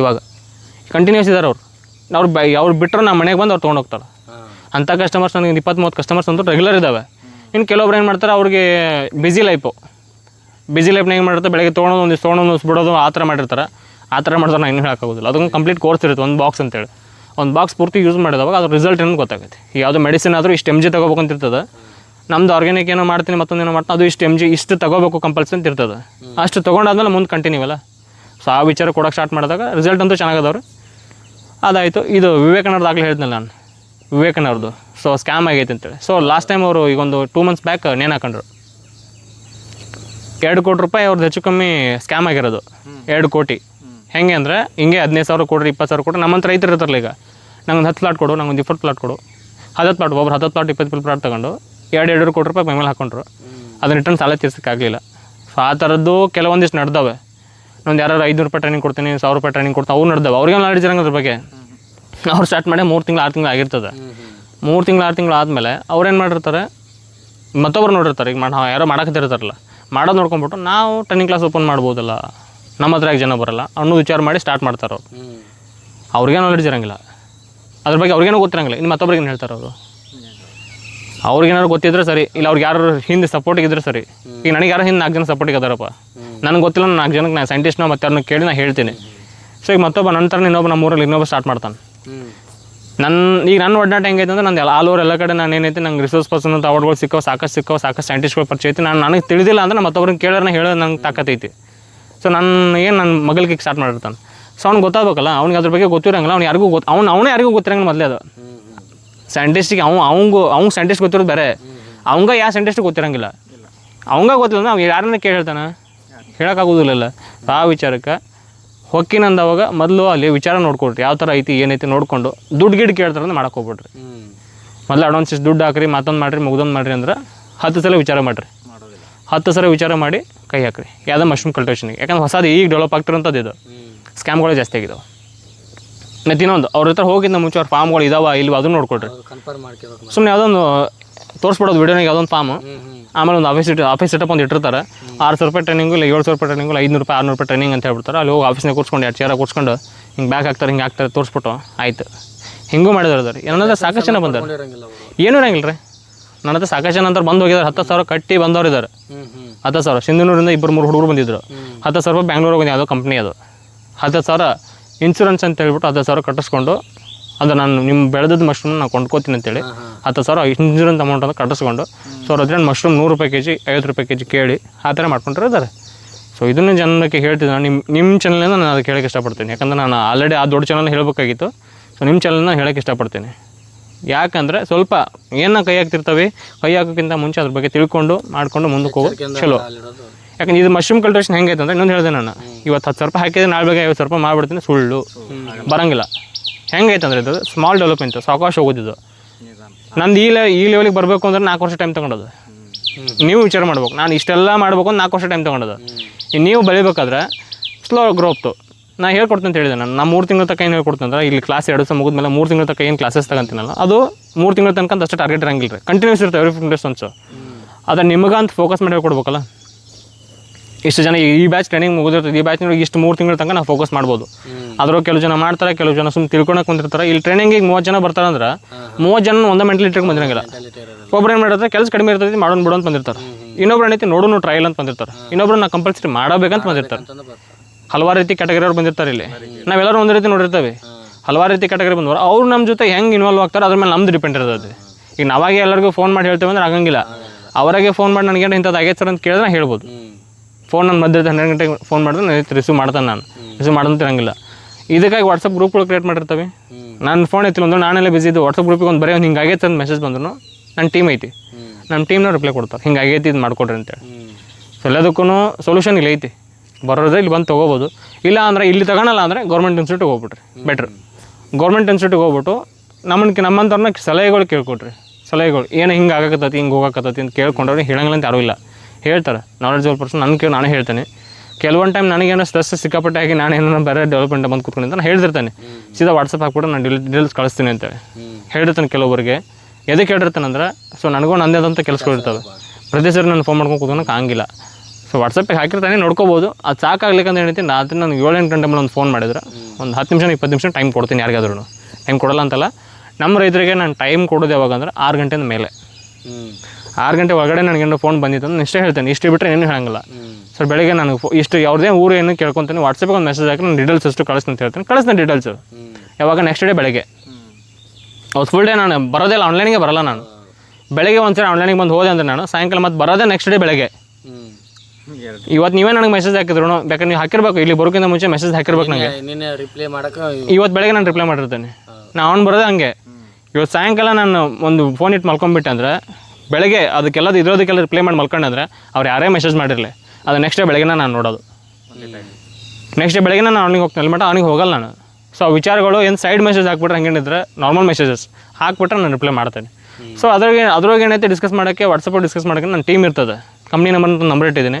ಇವಾಗ. ಕಂಟಿನ್ಯೂಸ್ ಇದ್ದಾರೆ ಅವ್ರು. ಅವ್ರು ಬ ಅವ್ರು ಬಿಟ್ಟರೆ ನಮ್ಮ ಮನೆಗೆ ಬಂದು ಅವ್ರು ಹೋಗ್ತಾರೆ ಅಂಥ ಕಸ್ಟಮರ್ಸ್ ನನಗೆ ಇಪ್ಪತ್ತು ಮೂವತ್ತು ಕಸ್ಟಮರ್ಸ್ ಅಂತೂ ರೆಗ್ಯುಲರ್ ಇದ್ದಾವೆ ಇನ್ನು ಕೆಲವೊಬ್ರು ಏನು ಮಾಡ್ತಾರೆ, ಅವ್ರಿಗೆ ಬ್ಯುಸಿ ಲೈಫು ಬ್ಯುಸಿ ಲೈಫ್ನ ಏನು ಮಾಡಿರ್ತಾರೆ ಬೆಳಗ್ಗೆ ತೊಗೊಂಡು ಒಂದು ತೊಗೊಂಡು ಬಿಡೋದು ಆ ಥರ ಮಾಡಿರ್ತಾರೆ. ಆ ಥರ ಮಾಡಿದ್ರೆ ನಾನು ಇನ್ನೂ ಹೇಳೋಕ್ಕಾಗೋದಿಲ್ಲ. ಅದೊಂದು ಕಂಪ್ಲೀಟ್ ಕೋರ್ಸ್ ಇರುತ್ತೆ, ಒಂದು ಬಾಕ್ಸ್ ಅಂತೇಳಿ. ಒಂದು ಬಾಕ್ಸ್ ಪೂರ್ತಿ ಯೂಸ್ ಮಾಡಿದವಾಗ ಅದ್ರ ರಿಸಲ್ಟ್ ಏನು ಗೊತ್ತಾಗುತ್ತೆ. ಈಗ ಯಾವುದೋ ಮೆಡಿಸಿನ್ ಆದರೂ ಇಷ್ಟು ಎಂ ಜಿ ತೊಗೋಬೇಕಂತಿರ್ತದೆ ಅಂತ ಇರ್ತದೆ. ನಮ್ದು ಆರ್ಗ್ಯಾನಿಕ್ ಏನೋ ಮಾಡ್ತೀನಿ ಮತ್ತೊಂದು ಏನೋ ಮಾಡ್ತೀನಿ ಅದು ಇಷ್ಟು ಎಂ ಜಿ ಇಷ್ಟು ತಗೋಬೇಕು ಕಂಪಲ್ಸರಿ ಅಂತ ಇರ್ತದೆ. ಅಷ್ಟು ತೊಗೊಂಡಾದ್ಮೇಲೆ ಮುಂದೆ ಕಂಟಿನ್ಯೂ ಅಲ್ಲ. ಸೊ ಆ ವಿಚಾರ ಕೊಡೋಕೆ ಸ್ಟಾರ್ಟ್ ಮಾಡಿದಾಗ ರಿಸಲ್ಟ್ ಅಂತೂ ಚೆನ್ನಾಗದವ್ರು. ಅದಾಯಿತು. ಇದು ವಿವೇಕಾನಂದ ಆಗಲೇ ಹೇಳಿದ್ನಲ್ಲ ನಾನು. ವಿವೇಕನವ್ರದ್ದು ಸೊ ಸ್ಕ್ಯಾಮ್ ಆಗೈತೆ ಅಂತೇಳಿ. ಸೊ ಲಾಸ್ಟ್ ಟೈಮ್ ಅವರು ಈಗ ಒಂದು ಟೂ ಮಂತ್ಸ್ ಬ್ಯಾಕ್ ನೇಣು ಹಾಕೊಂಡ್ರು. ಎರಡು ಕೋಟಿ ರೂಪಾಯಿ ಅವ್ರದ್ದು ಹೆಚ್ಚು ಕಮ್ಮಿ ಸ್ಕ್ಯಾಮ್ ಆಗಿರೋದು. ಎರಡು ಕೋಟಿ. ಹೆಂಗೆ ಅಂದರೆ, ಹಿಂಗೆ ಹದಿನೈದು ಸಾವಿರ ಕೊಡ್ರಿ, ಇಪ್ಪತ್ತು ಸಾವಿರ ಕೊಡ್ರಿ ನಮ್ಮಂತ ರೈತರು ಇರ್ತಾರಲ್ಲ ಈಗ. ನಂಗೊಂದು ಹತ್ತು ಪ್ಲಾಟ್ ಕೊಡು, ನಂಗೊಂದು ಇಪ್ಪತ್ತು ಪ್ಲಾಟ್ ಕೊಡು. ಹತ್ತು ಪ್ಲಾಟ್ ಒಬ್ಬರು ಹತ್ತು ಪ್ಲಾಟ್ ಇಪ್ಪತ್ತು ಪ್ಲಾಟ್ ತಗೊಂಡು ಎರಡು ಎರಡು ಕೋಟಿ ರೂಪಾಯಿ ಮೈ ಮೇಲೆ ಹಾಕೊಂಡ್ರು. ಅದನ್ನ ರಿಟರ್ನ್ ಸಾಲ ತೀರ್ಸೋಕ್ಕಾಗಲಿಲ್ಲ ಸೊ ಆ ಥರದ್ದು ಕೆಲವೊಂದಿಷ್ಟು ನಡೆದವೆ. ಒಂದು ಯಾರು ಐದು ರೂಪಾಯಿ ಟ್ರೈನಿಂಗ್ ಕೊಡ್ತೀನಿ, ಸಾವಿರ ರೂಪಾಯಿ ಟ್ರೈನಿಂಗ್ ಕೊಡ್ತಾ ಅವ್ರು ನಡೆದವೆ. ಅವ್ರಿಗೆ ನಾಲೆಡ್ಜ್ ಅದ್ರ ಬಗ್ಗೆ. ಅವ್ರು ಸ್ಟಾರ್ಟ್ ಮಾಡಿ ಮೂರು ತಿಂಗಳು, ಆರು ತಿಂಗಳು ಆಗಿರ್ತದೆ. ಮೂರು ತಿಂಗಳು, ಆರು ತಿಂಗಳು ಆದಮೇಲೆ ಅವ್ರೇನು ಮಾಡಿರ್ತಾರೆ? ಮತ್ತೊಬ್ಬರು ನೋಡಿರ್ತಾರೆ. ಈಗ ಮಾಡಿ ಯಾರೋ ಮಾಡಕತ್ತಿರ್ತಾರಲ್ಲ. ಮಾಡೋದು ನೋಡ್ಕೊಂಬಿಟ್ಟು ನಾವು ಟ್ರೈನಿಂಗ್ ಕ್ಲಾಸ್ ಓಪನ್ ಮಾಡ್ಬೋದಲ್ಲ. ನಮ್ಮ ಹತ್ರ ಜನ ಬರಲ್ಲ. ಅನ್ನೋ ವಿಚಾರ ಮಾಡಿ ಸ್ಟಾರ್ಟ್ ಮಾಡ್ತಾರೆ ಅವ್ರು. ಅವ್ರಿಗೆ ನಾಲೆಡ್ಜ್ ಇರಂಗಿಲ್ಲ. ಅದ್ರ ಬಗ್ಗೆ ಅವ್ರಿಗೇನೋ ಗೊತ್ತಿರಂಗಿಲ್ಲ. ಇನ್ನು ಮತ್ತೊಬ್ಬರಿಗೆ ಏನು ಹೇಳ್ತಾರೆ ಅವರು? ಅವ್ರಿಗೇನಾದ್ರು ಗೊತ್ತಿದ್ರೆ ಸರಿ. ಇಲ್ಲ, ಅವ್ರಿಗೆ ಯಾರು ಹಿಂದೆ ಸಪೋರ್ಟಿಗೆ ಇದ್ರೆ ಸರಿ. ಈಗ ನನಗೆ ಯಾರು ಹಿಂದೆ ನಾಲ್ಕು ಜನ ಸಪೋರ್ಟಿಗೆ ಅದಾರಪ್ಪ ನನಗೆ ಗೊತ್ತಿಲ್ಲ, ನಾನು ನಾಲ್ಕು ಜನಕ್ಕೆ ನಾನು ಸೈಂಟಿಸ್ಟ್ನ ಮತ್ತೆ ಅವ್ರನ್ನ ಕೇಳಿ ನಾನು ಹೇಳ್ತೀನಿ. ಸೊ ಈಗ ಮತ್ತೊಬ್ಬ ನಂತರ ಇನ್ನೊಬ್ಬ ನಮ್ಮ ಊರಲ್ಲಿ ಇನ್ನೊಬ್ಬ ಸ್ಟಾರ್ಟ್ ಮಾಡ್ತಾನೆ. ನನ್ನ ಈಗ ನನ್ನ ಒಡನಾಟ ಹೆಂಗೈತೆ ಅಂದ್ರೆ ನಂದು ಆಲ್ ಓವರ್ ಎಲ್ಲ ಕಡೆ ನಾನು ಏನೈತೆ, ನಂಗೆ ರಿಸೋರ್ಸ್ ಪರ್ಸನ್ ಅಂತ ಅವಾರ್ಡ್ಗಳು ಸಿಕ್ಕೋ ಸಾಕಷ್ಟು ಸಿಕ್ಕೋ ಸಾಕಷ್ಟು ಸೈಂಟಿಸ್ಟ್ಗಳು ಪರಿಚಯ ಐತಿ. ನಾನು, ನನಗೆ ತಿಳಿದಿಲ್ಲ ಅಂದ್ರೆ ಮತ್ತೊಬ್ರಿಗೆ ಕೇಳೋರ್ನ ಹೇಳೋದು ನಂಗೆ ತಾಕತ್ತೈತಿ ಸೊ ನನ್ನ ಏನು ನನ್ನ ಮಗಳಿಗೆ ಸ್ಟಾರ್ಟ್ ಮಾಡಿರ್ತಾನೆ. ಸೊ ಅವ್ನಿಗೆ ಗೊತ್ತಾಗಬೇಕಲ್ಲ, ಅವ್ನಿಗೆ ಅದ್ರ ಬಗ್ಗೆ ಗೊತ್ತಿರಂಗಿಲ್ಲ. ಅವ್ನು ಯಾರಿಗೂ ಗೊತ್ತು ಅವ್ನು, ಅವನೇ ಯಾರಿಗೂ ಗೊತ್ತಿರಂಗಿಲ್ಲ ಮೊದಲೇ ಅದು. ಸೈಂಟಿಸ್ಟಿಗೆ ಅವ್ನು ಅವಂಗೂ ಅವ್ನು ಸೈಂಟಿಸ್ಟ್ ಗೊತ್ತಿರೋದು ಬೇರೆ. ಅವಂಗ ಯಾವ ಸೈಂಟಿಸ್ಟ್ ಗೊತ್ತಿರಂಗಿಲ್ಲ. ಅವಂಗ ಗೊತ್ತಿಲ್ಲ ಅವ್ನು ಯಾರನ್ನ ಕೇಳಿ ಹೇಳ್ತಾನೆ? ಹೇಳೋಕ್ಕಾಗೋದಿಲ್ಲ ಆ ವಿಚಾರಕ್ಕೆ ಹೊಕ್ಕಿನಂದ ಅವಾಗ ಮೊದಲು ಅಲ್ಲಿ ವಿಚಾರ ನೋಡ್ಕೊಡ್ರಿ ಯಾವ ಥರ ಐತಿ ಏನೈತಿ ನೋಡಿಕೊಂಡು ದುಡ್ಡು ಗಿಡ್ ಕೇಳ್ತಾರೆ ಅಂದ್ರೆ ಮಾಡಕ್ಕೆ ಹೋಗ್ಬಿಡ್ರಿ. ಮೊದಲು ಅಡ್ವಾನ್ಸ್ ದುಡ್ಡು ಹಾಕ್ರಿ, ಮತ್ತೊಂದು ಮಾಡಿರಿ, ಮುಗ್ದೊಂದು ಮಾಡಿರಿ ಅಂದ್ರೆ ಹತ್ತು ಸಲ ವಿಚಾರ ಮಾಡಿರಿ. ಹತ್ತು ಸಲ ವಿಚಾರ ಮಾಡಿ ಕೈ ಹಾಕ್ರಿ. ಯಾವುದೋ ಮಶ್ರೂಮ್ ಕಲ್ಟಿವೇಷನ್ಗೆ ಯಾಕಂದ್ರೆ ಹೊಸದು ಈಗ ಡೆವಲಪ್ ಆಗ್ತಿರೋಂಥದ್ದು ಇದು. ಸ್ಕ್ಯಾಮ್ಗಳು ಜಾಸ್ತಿ ಆಗಿದ್ದಾವೆ ಮತ್ತು ಇನ್ನೊಂದು ಅವ್ರ ಹತ್ರ ಹೋಗಿದ್ದ ಮುಂಚೆ ಅವ್ರ ಫಾರ್ಮ್ಗಳು ಇದಾವ ಇಲ್ವ ಅದನ್ನು ನೋಡ್ಕೊಡ್ರಿ ಸುಮ್ಮನೆ ಯಾವುದೊಂದು ತೋರಿಸ್ಬಿಡೋದು ವೀಡಿಯೋನಾಗ ಯಾವುದೊಂದು ಫಾರ್ಮ್ ಆಮೇಲೆ ಒಂದು ಆಫೀಸ್ ಇಟ್ಟು ಆಫೀಸ್ ಸೆಟಪ್ ಒಂದು ಇಟ್ಟಿರ್ತಾರೆ. ಆರು ಸಾವಿರ ರೂಪಾಯಿ ಟ್ರೈನಿಂಗು ಇಲ್ಲ ಏಳು ಸಾವಿರ ರೂಪಾಯಿ ಟ್ರೈನಿಂಗ್ ಇಲ್ಲ ಐನೂರು ರೂಪಾಯಿ ಆರುನೂರು ರೂಪಾಯಿ ಟ್ರೈನಿಂಗ್ ಅಂತ ಹೇಳ್ಬಿಡ್ತಾರೆ. ಅಲ್ಲಿ ಹೋಗಿ ಆಫೀಸ್ನಾಗ ಕೂರ್ಸ್ಕೊಂಡು ಎರಡು ಚೇರ ಕೂರ್ಸ್ಕೊಂಡು ಹಿಂಗೆ ಬ್ಯಾಗ್ ಹಾಕ್ತಾರೆ ಹಿಂಗೆ ಹಾಕ್ತಾರೆ ತೋರಿಸ್ಬಿಟ್ಟು ಆಯ್ತು. ಹಿಂಗೂ ಮಾಡಿದ್ರು ಅದಾರೆ ಏನಂದ್ರೆ ಸಾಕಷ್ಟು ಜನ ಬಂದಾರೆ. ಏನೂ ಇರಂಗಿಲ್ಲ ರೀ ನನ್ನ ಹತ್ರ ಸಾಕಷ್ಟು ಜನ ಅಂತಾರೆ, ಬಂದು ಹೋಗಿದ್ದಾರೆ ಹತ್ತು ಸಾವಿರ ಕಟ್ಟಿ ಬಂದವ್ರು ಇದ್ದಾರೆ. ಹತ್ತು ಸಾವಿರ. ಸಿಂಧನೂರಿಂದ ಇಬ್ಬರು ಮೂರು ಹುಡುಗರು ಬಂದಿದ್ರು. ಹ್ಮ್. ಹತ್ತು ಸಾವಿರ ರೂಪಾಯಿ ಬ್ಯಾಂಗ್ಳೂರಿಗೆ ಒಂದು ಯಾವುದೋ ಕಂಪ್ನಿ ಅದು. ಹತ್ತು ಸಾವಿರ ಇನ್ಶೂರೆನ್ಸ್ ಅಂತ ಹೇಳ್ಬಿಟ್ಟು ಹತ್ತು ಸಾವಿರ ಕಟ್ಟಿಸ್ಕೊಂಡು, ಅದು ನಾನು ನಿಮ್ಮ ಬೆಳೆದದ್ದು ಮಶ್ರೂಮ್ ನಾನು ಕೊಂಡ್ಕೋತೀನಿ ಅಂತೇಳಿ ಹತ್ತು ಸಾವಿರ ಇನ್ಶೂರೆನ್ಸ್ ಅಮೌಂಟ್ ಅಂತ ಕಟ್ಟಿಸ್ಕೊಂಡು, ಸೊ ಅವ್ರ ಹತ್ರ ಮಶ್ರೂಮ್ ನೂರು ರೂಪಾಯಿ ಕೆ ಜಿ ಐವತ್ತು ರೂಪಾಯಿ ಕೆ ಜಿ ಕೇಳಿ ಆ ಥರ ಮಾಡ್ಕೊಂಡ್ರೆ ಇದ್ದಾರೆ. ಸೊ ಇದನ್ನು ಜನಕ್ಕೆ ಹೇಳ್ತಿದ್ದೆ ನಿಮ್ಮ ನಿಮ್ಮ ಚಾನಲಿಂದ ನಾನು ಅದಕ್ಕೆ ಹೇಳೋಕ್ಕೆ ಇಷ್ಟಪಡ್ತೀನಿ. ಯಾಕಂದ್ರೆ ನಾನು ಆಲ್ರೆಡಿ ಆ ದೊಡ್ಡ ಚಾನಲ್ ಹೇಳಬೇಕಾಗಿತ್ತು. ಸೊ ನಿಮ್ಮ ಚಾನಲ್ನ ಹೇಳೋಕ್ಕೆ ಇಷ್ಟಪಡ್ತೀನಿ. ಯಾಕಂದರೆ ಸ್ವಲ್ಪ ಏನು ಕೈ ಹಾಕ್ತಿರ್ತವೆ ಕೈ ಹಾಕೋಕ್ಕಿಂತ ಮುಂಚೆ ಅದ್ರ ಬಗ್ಗೆ ತಿಳ್ಕೊಂಡು ಮಾಡ್ಕೊಂಡು ಮುಂದಕ್ಕೆ ಹೋಗೋದು ಚಲೋ ಯಾಕಂದ್ರೆ ಇದು ಮಶ್ರೂಮ್ ಕಲ್ಟೇಷನ್ ಹೆಂಗೈತೆ ಅಂದ್ರೆ ಇನ್ನೊಂದು ಹೇಳಿದೆ ನಾನು. ಇವತ್ತು ಹತ್ತು ಸಾವಿರ ರೂಪಾಯಿ ಹಾಕಿದ್ರೆ ನಾಳೆ ಬೇಗ ಐವತ್ತು ಸಾವಿರ ರೂಪಾಯಿ ಮಾಡ್ಬಿಡ್ತೀನಿ ಸುಳ್ಳು. ಬರಂಗಿಲ್ಲ. ಹೆಂಗೈತೆ ಅಂದ್ರೆ ಇದು ಸ್ಮಾಲ್ ಡೆವಲಪ್ಮೆಂಟ್ ಸಾವಕಾಶ ಹೋಗೋದಿದ್ದು ನಂದು ಈ ಲೆ ಈ ಲೆವೆಲಿಗೆ ಬರಬೇಕು ಅಂದ್ರೆ ನಾಲ್ಕು ವರ್ಷ ಟೈಮ್ ತೊಗೊಂಡದು. ನೀವು ವಿಚಾರ ಮಾಡ್ಬೇಕು. ನಾನು ಇಷ್ಟೆಲ್ಲ ಮಾಡ್ಬೇಕು ಅಂತ ನಾಲ್ಕು ವರ್ಷ ಟೈಮ್ ತೊಗೊಂಡದು. ನೀವು ಬೆಳಿಬೇಕಾದ್ರೆ ಸ್ಲೋ ಗ್ರೋಪ್ತು ನಾ ಹೇಳ್ಕೊಡ್ತೀನಿ ಅಂತ ಹೇಳಿದೆ ನಾನು. ನಾ ಮೂರು ತಿಂಗಳ ತನಕ ಏನು ಹೇಳ್ಕೊಡ್ತೀನಿ ಅಂದ್ರೆ ಇಲ್ಲಿ ಕ್ಲಾಸ್ ಎರಡು ದಿವಸ ಮುಗಿದ್ಮೇಲೆ ಮೂರು ತಿಂಗಳ ತನಕ ಏನು ಕ್ಲಾಸಸ್ ತಗೊಂತೀನಲ್ಲ ಅದು ಮೂರು ತಿಂಗಳ ತನಕ ಅಷ್ಟು ಅಷ್ಟೇ ಟಾರ್ಗೆಟ್ ಇರಂಗಿಲ್ಲ ರೀ ಕಂಟಿನ್ಯೂಸ್ ಇರ್ತವೆ ಎವ್ರಿ ಫಿಫ್ಟೀನ್ ಡೇಸ್ ಒನ್ಸು ಅದ್ರ ನಿಮಗಂತ ಫೋಕಸ್ ಮಾಡಿ ಹೇಳ್ಕೊಡ್ಬೇಕಲ್ಲ? ಇಷ್ಟು ಜನ ಈ- ಬ್ಯಾಚ್ ಟ್ರೈನಿಂಗ್ ಮುಗಿದಿರ್ತದೆ ಈ ಬ್ಯಾಚ್ನೊಳಗೆ ಇಷ್ಟು ಮೂರು ತಿಂಗಳ ತನಕ ನಾವು ಫೋಕಸ್ ಮಾಡ್ಬೋದು. ಅದ್ರಾಗ ಕೆಲವು ಜನ ಮಾಡ್ತಾರೆ ಕೆಲವು ಜನ ಸುಮ್ಮನೆ ತಿಳ್ಕೊಳಕ್ಕೆ ಬಂದಿರ್ತಾರೆ ಇಲ್ಲಿ ಟ್ರೈನಿಂಗಿಗೆ ಮೂವತ್ತು ಜನ ಬರ್ತಾರೆ ಅಂದ್ರೆ ಮೂವತ್ತು ಜನ ಒಂದೇ ಮೆಂಟಲಿಟಿಗೆ ಬಂದಿರಂಗಿಲ್ಲ. ಒಬ್ರು ಏನು ಮಾಡಿರ್ತಾರೆ ಕೆಲಸ ಕಡಿಮೆ ಇರ್ತೈತಿ ಮಾಡೋಣ ಬಿಡೋ ಅಂತ ಬಂದಿರ್ತಾರೆ ಇನ್ನೊಬ್ರು ಏನೈತಿ ನೋಡೋನು ಟ್ರಯಲ್ ಅಂತ ಬಂದಿರ್ತಾರೆ. ಇನ್ನೊಬ್ರು ನಾ ಕಂಪಲ್ಸರಿ ಮಾಡಬೇಕಂತ ಬಂದಿರ್ತಾರೆ. ಹಲವಾರು ರೀತಿ ಕ್ಯಾಟಗರಿ ಅವ್ರು ಬಂದಿರ್ತಾರೆ ಇಲ್ಲಿ. ನಾವೆಲ್ಲರೂ ಒಂದು ರೀತಿ ನೋಡಿರ್ತೇವೆ. ಹಲವಾರು ರೀತಿ ಕ್ಯಾಟಗರಿ ಬಂದವರು ಅವ್ರು ನಮ್ಮ ಜೊತೆ ಹೆಂಗೆ ಇನ್ವಾಲ್ವ್ ಆಗ್ತಾರೆ ಅದ್ರ ಮೇಲೆ ನಮ್ದು ಡಿಪೆಂಡ್ ಇರ್ತದೆ ಈಗ ನಾವಾಗೆ ಎಲ್ಲರಿಗೂ ಫೋನ್ ಮಾಡಿ ಹೇಳ್ತೇವೆ ಅಂದ್ರೆ ಆಗಂಗಿಲ್ಲ. ಅವರಾಗೆ ಫೋನ್ ಮಾಡಿ ನನಗೆ ಇಂಥದ್ದು ಆಗೈತೆ ಸರ್ ಅಂತ ಕೇಳಿದ್ರೆ ಹೇಳ್ಬೋದು. ಫೋನ್ ನನ್ನ ಮಧ್ಯದ ಹನ್ನೆರಡು ಗಂಟೆಗೆ ಫೋನ್ ಮಾಡಿದ್ರೆ ನಾನು ರಿಸೀವ್ ಮಾಡ್ತಾನೆ ನಾನು. ರಿಸೀವ್ ಮಾಡೋದಂತ ಇರಂಗಿಲ್ಲ. ಇದಕ್ಕಾಗಿ ವಾಟ್ಸಪ್ ಗ್ರೂಪ್ಗಳು ಕ್ರಿಯೇಟ್ ಮಾಡಿರ್ತವೆ. ನನ್ನ ನಾನು ಫೋನ್ ಐತಿಲ್ಲ ಅಂದ್ರೆ ನಾನೆಲ್ಲ ಬಿಸಿ ಇದ್ದು ವಾಟ್ಸಪ್ ಗ್ರೂಪಿಗೆ ಒಂದು ಬರೀ ಒಂದು ಹಿಂಗೆ ಆಗೈತೆ ಅಂತ ಮೆಸೇಜ್ ಬಂದ್ರು ನನ್ನ ಟೀಮ್ ಐತಿ. ನಮ್ಮ ಟೀಮ್ನ ರಿಪ್ಲೈ ಕೊಡ್ತಾರೆ. ಹಿಂಗೆ ಆಗೈತಿ ಇದು ಮಾಡ್ಕೊಡ್ರಿ ಅಂತೇಳಿ. ಸೊ ಎಲ್ಲದಕ್ಕೂ ಸೊಲ್ಯೂಷನ್ ಇಲ್ಲ ಐತಿ ಬರೋದ್ರೆ ಇಲ್ಲಿ ಬಂದು ತೊಗೋಬೋದು. ಇಲ್ಲ ಅಂದರೆ ಇಲ್ಲಿ ತಗೊಳಲ್ಲ ಅಂದರೆ ಗೌರ್ಮೆಂಟ್ ಇನ್ಸ್ಟಿಟ್ಯೂಟ್ಗೆ ಹೋಗ್ಬಿಟ್ರಿ ಬೆಟ್ರ್ ಗೌರ್ಮೆಂಟ್ ಇನ್ಸ್ಟಿಟ್ಯೂಟ್ಗೆ ಹೋಗ್ಬಿಟ್ಟು ನಮ್ಮನ್ನ ನಮ್ಮಂಥವ್ರನ್ನ ಸಲಹೆಗಳು ಕೇಳ್ಕೊಟ್ರಿ ಸಲಹೆಗಳು, ಏನು ಹಿಂಗೆ ಆಗಕತ್ತತಿ, ಹಿಂಗೆ ಹೋಗಕತ್ತತಿ ಅಂತ ಕೇಳ್ಕೊಂಡ್ರೆ ಹೇಳಂಗಿಲ್ಲ ಅಂತ ಯಾರೂ ಇಲ್ಲ. ಹೇಳ್ತಾರೆ ನಾಲೆಡ್ಜಬಲ್ ಪರ್ಸನ್ ನನ್ನ ಕೇಳಿ, ನಾನೇ ಹೇಳ್ತೇನೆ. ಕೆಲವೊಂದು ಟೈಮ್ ನನಗೇನೋ ಸ್ಟ್ರೆಸ್ ಸಿಕ್ಕಾಪಟ್ಟೆ ಆಗಿ ನಾನು ಏನೋ ಬೇರೆ ಡೆವಲಪ್ಮೆಂಟ್ ಬಂದು ಕೂತ್ಕೊಂಡಿದ್ದೆ ನಾನು ಹೇಳ್ತಿರ್ತಾನೆ. ಸೀದಾ ವಾಟ್ಸಪ್ ಹಾಕ್ಬಿಟ್ಟು ನಾನು ಡಿಲ್ ಡೀಟೇಲ್ಸ್ ಕಳಿಸ್ತೀನಿ ಅಂತೇಳಿ. ಹೇಳಿರ್ತೇನೆ ಕೆಲವೊಬ್ಬರಿಗೆ. ಎದಕ್ಕೆ ಹೇಳಿರ್ತಾನೆ ಅಂದ್ರೆ ಸೊ ನನಗೂ ನಂದೇದಂತ ಕೆಲಸಗಳು ಇರ್ತವೆ. ಪ್ರತಿ ಸರಿ ನಾನು ಫೋನ್ ಮಾಡ್ಕೊಂಡು ಕೂತ್ಕೊಳಕ್ಕೆ ಆಗಂಗಿಲ್ಲ. ಸೊ ವಾಟ್ಸಪ್ಪಿಗೆ ಹಾಕಿರ್ತಾನೆ, ನೋಡ್ಕೋಬೋದು. ಅದು ಸಾಕಾಗ್ಲಿಕ್ಕಂತ ಹೇಳ್ತೀನಿ ರಾತ್ರಿ ನನಗೆ ಏಳೆಂಟು ಗಂಟೆ ಮೇಲೆ ಒಂದು ಫೋನ್ ಮಾಡಿದ್ರೆ, ಒಂದು ಹತ್ತು ನಿಮಿಷ ಇಪ್ಪತ್ತು ನಿಮಿಷ ಟೈಮ್ ಕೊಡ್ತೀನಿ ಯಾರಿಗಾದ್ರೂ ಟೈಮ್ ಕೊಡಲ್ಲ ಅಂತಲ್ಲ ನಮ್ಮ ರೈತರಿಗೆ ನಾನು ಟೈಮ್ ಕೊಡೋದು ಯಾವಾಗಂದ್ರೆ ಆರು ಗಂಟೆಯಿಂದ ಮೇಲೆ. ಆರು ಗಂಟೆ ಒಳಗಡೆ ನನಗೇನು ಫೋನ್ ಬಂದಿತ್ತು ಅಂದ್ರೆ ಇಷ್ಟೇ ಹೇಳ್ತೇನೆ, ಇಷ್ಟು ಬಿಟ್ಟರೆ ಏನು ಹೇಳಂಗಿಲ್ಲ. ಸರ್ ಬೆಳಗ್ಗೆ ನನಗೆ ಫೋ- ಇಷ್ಟು ಯಾವುದೇ ಊರು ಏನು ಕೇಳ್ಕೊತೀನಿ ವಾಟ್ಸಪ್ಗೆ ಒಂದು ಮೆಸೇಜ್ ಹಾಕಿ ನಾನು ಡೀಟೇಲ್ಸ್ ಅಷ್ಟು ಕಳಿಸ್ತೀನಿ ಅಂತ ಹೇಳ್ತೀನಿ, ಕಳಿಸ್ತೀನಿ ಡೀಟೇಲ್ಸು ಯಾವಾಗ ನೆಕ್ಸ್ಟ್ ಡೇ ಬೆಳಗ್ಗೆ. ಅವ್ರು ಫುಲ್ ಡೇ ನಾನು ಬರೋದಿಲ್ಲ ಆನ್ಲೈನಿಗೆ ಬರಲ್ಲ ನಾನು. ಬೆಳಗ್ಗೆ ಒಂದ್ಸರಿ ಆನ್ಲೈನಿಗೆ ಬಂದು ಹೋದೆ ಅಂದರೆ ನಾನು, ಸಾಯಂಕಾಲ ಮತ್ತು ಬರೋದೇ ನೆಕ್ಸ್ಟ್ ಡೇ ಬೆಳಗ್ಗೆ. ಇವತ್ತು ನೀವೇ ನನಗೆ ಮೆಸೇಜ್ ಹಾಕಿದ್ರು ಬೇಕಾದ್ರೆ ನೀವು ಹಾಕಿರ್ಬೇಕು. ಇಲ್ಲಿ ಬರೋಕ್ಕಿಂತ ಮುಂಚೆ ಮೆಸೇಜ್ ಹಾಕಿರ್ಬೇಕು ನನಗೆ ನಿನ್ನೆ ರಿಪ್ಲೈ ಮಾಡಕ್ಕೆ ಇವತ್ತು ಬೆಳಗ್ಗೆ ನಾನು ರಿಪ್ಲೈ ಮಾಡಿರ್ತೇನೆ. ನಾನು ಅವ್ನು ಬರೋದೇ ಹಂಗೆ. ಇವತ್ತು ಸಾಯಂಕಾಲ ನಾನು ಒಂದು ಫೋನ್ ಇಟ್ಟು ಮಲ್ಕೊಂಡ್ಬಿಟ್ಟೆ ಅಂದರೆ ಬೆಳಗ್ಗೆ ಅದಕ್ಕೆಲ್ಲ ಇದ್ರೋದಕ್ಕೆಲ್ಲ ರಿಪ್ಲೈ ಮಾಡಿ ಮಲ್ಕೊಂಡಂದ್ರೆ ಅವ್ರು ಯಾರೇ ಮೆಸೇಜ್ ಮಾಡಿರಲಿ. ಅದು ನೆಕ್ಸ್ಟ್ ಡೇ ಬೆಳಗ್ಗೆ ನಾನು ನೋಡೋದು. ನೆಕ್ಸ್ಟ್ ಡೇ ಬೆಳಗ್ಗೆ ನಾನು ಅವ್ನಿಗೆ ಹೋಗ್ತೀನಿ. ಮಟ್ಟ ಅವ್ನಿಗೆ ಹೋಗಲ್ಲ ನಾನು. ಸೊ ಆ ವಿಚಾರಗಳು ಏನು ಸೈಡ್ ಮೆಸೇಜ್ ಹಾಕ್ಬಿಟ್ರೆ ಹಂಗೇನಿದ್ರೆ ನಾರ್ಮಲ್ ಮೆಸೇಜಸ್ ಹಾಕ್ಬಿಟ್ರೆ ನಾನು ರಿಪ್ಲೈ ಮಾಡ್ತೇನೆ. ಸೊ ಅದ್ರಾಗೆ ಅದ್ರೊಳಗೆ ಏನೈತೆ ಡಿಸ್ಕಸ್ ಮಾಡೋಕ್ಕೆ ವಾಟ್ಸಪ್ಪಲ್ಲಿ ಡಿಸ್ಕಸ್ ಮಾಡೋಕ್ಕೆ ನನ್ನ ಟೀಮ್ ಇರ್ತದೆ. ಕಂಪ್ನಿ ನಂಬರ್ ಅಂತ ನಂಬರ್ ಇಟ್ಟಿದ್ದೀನಿ.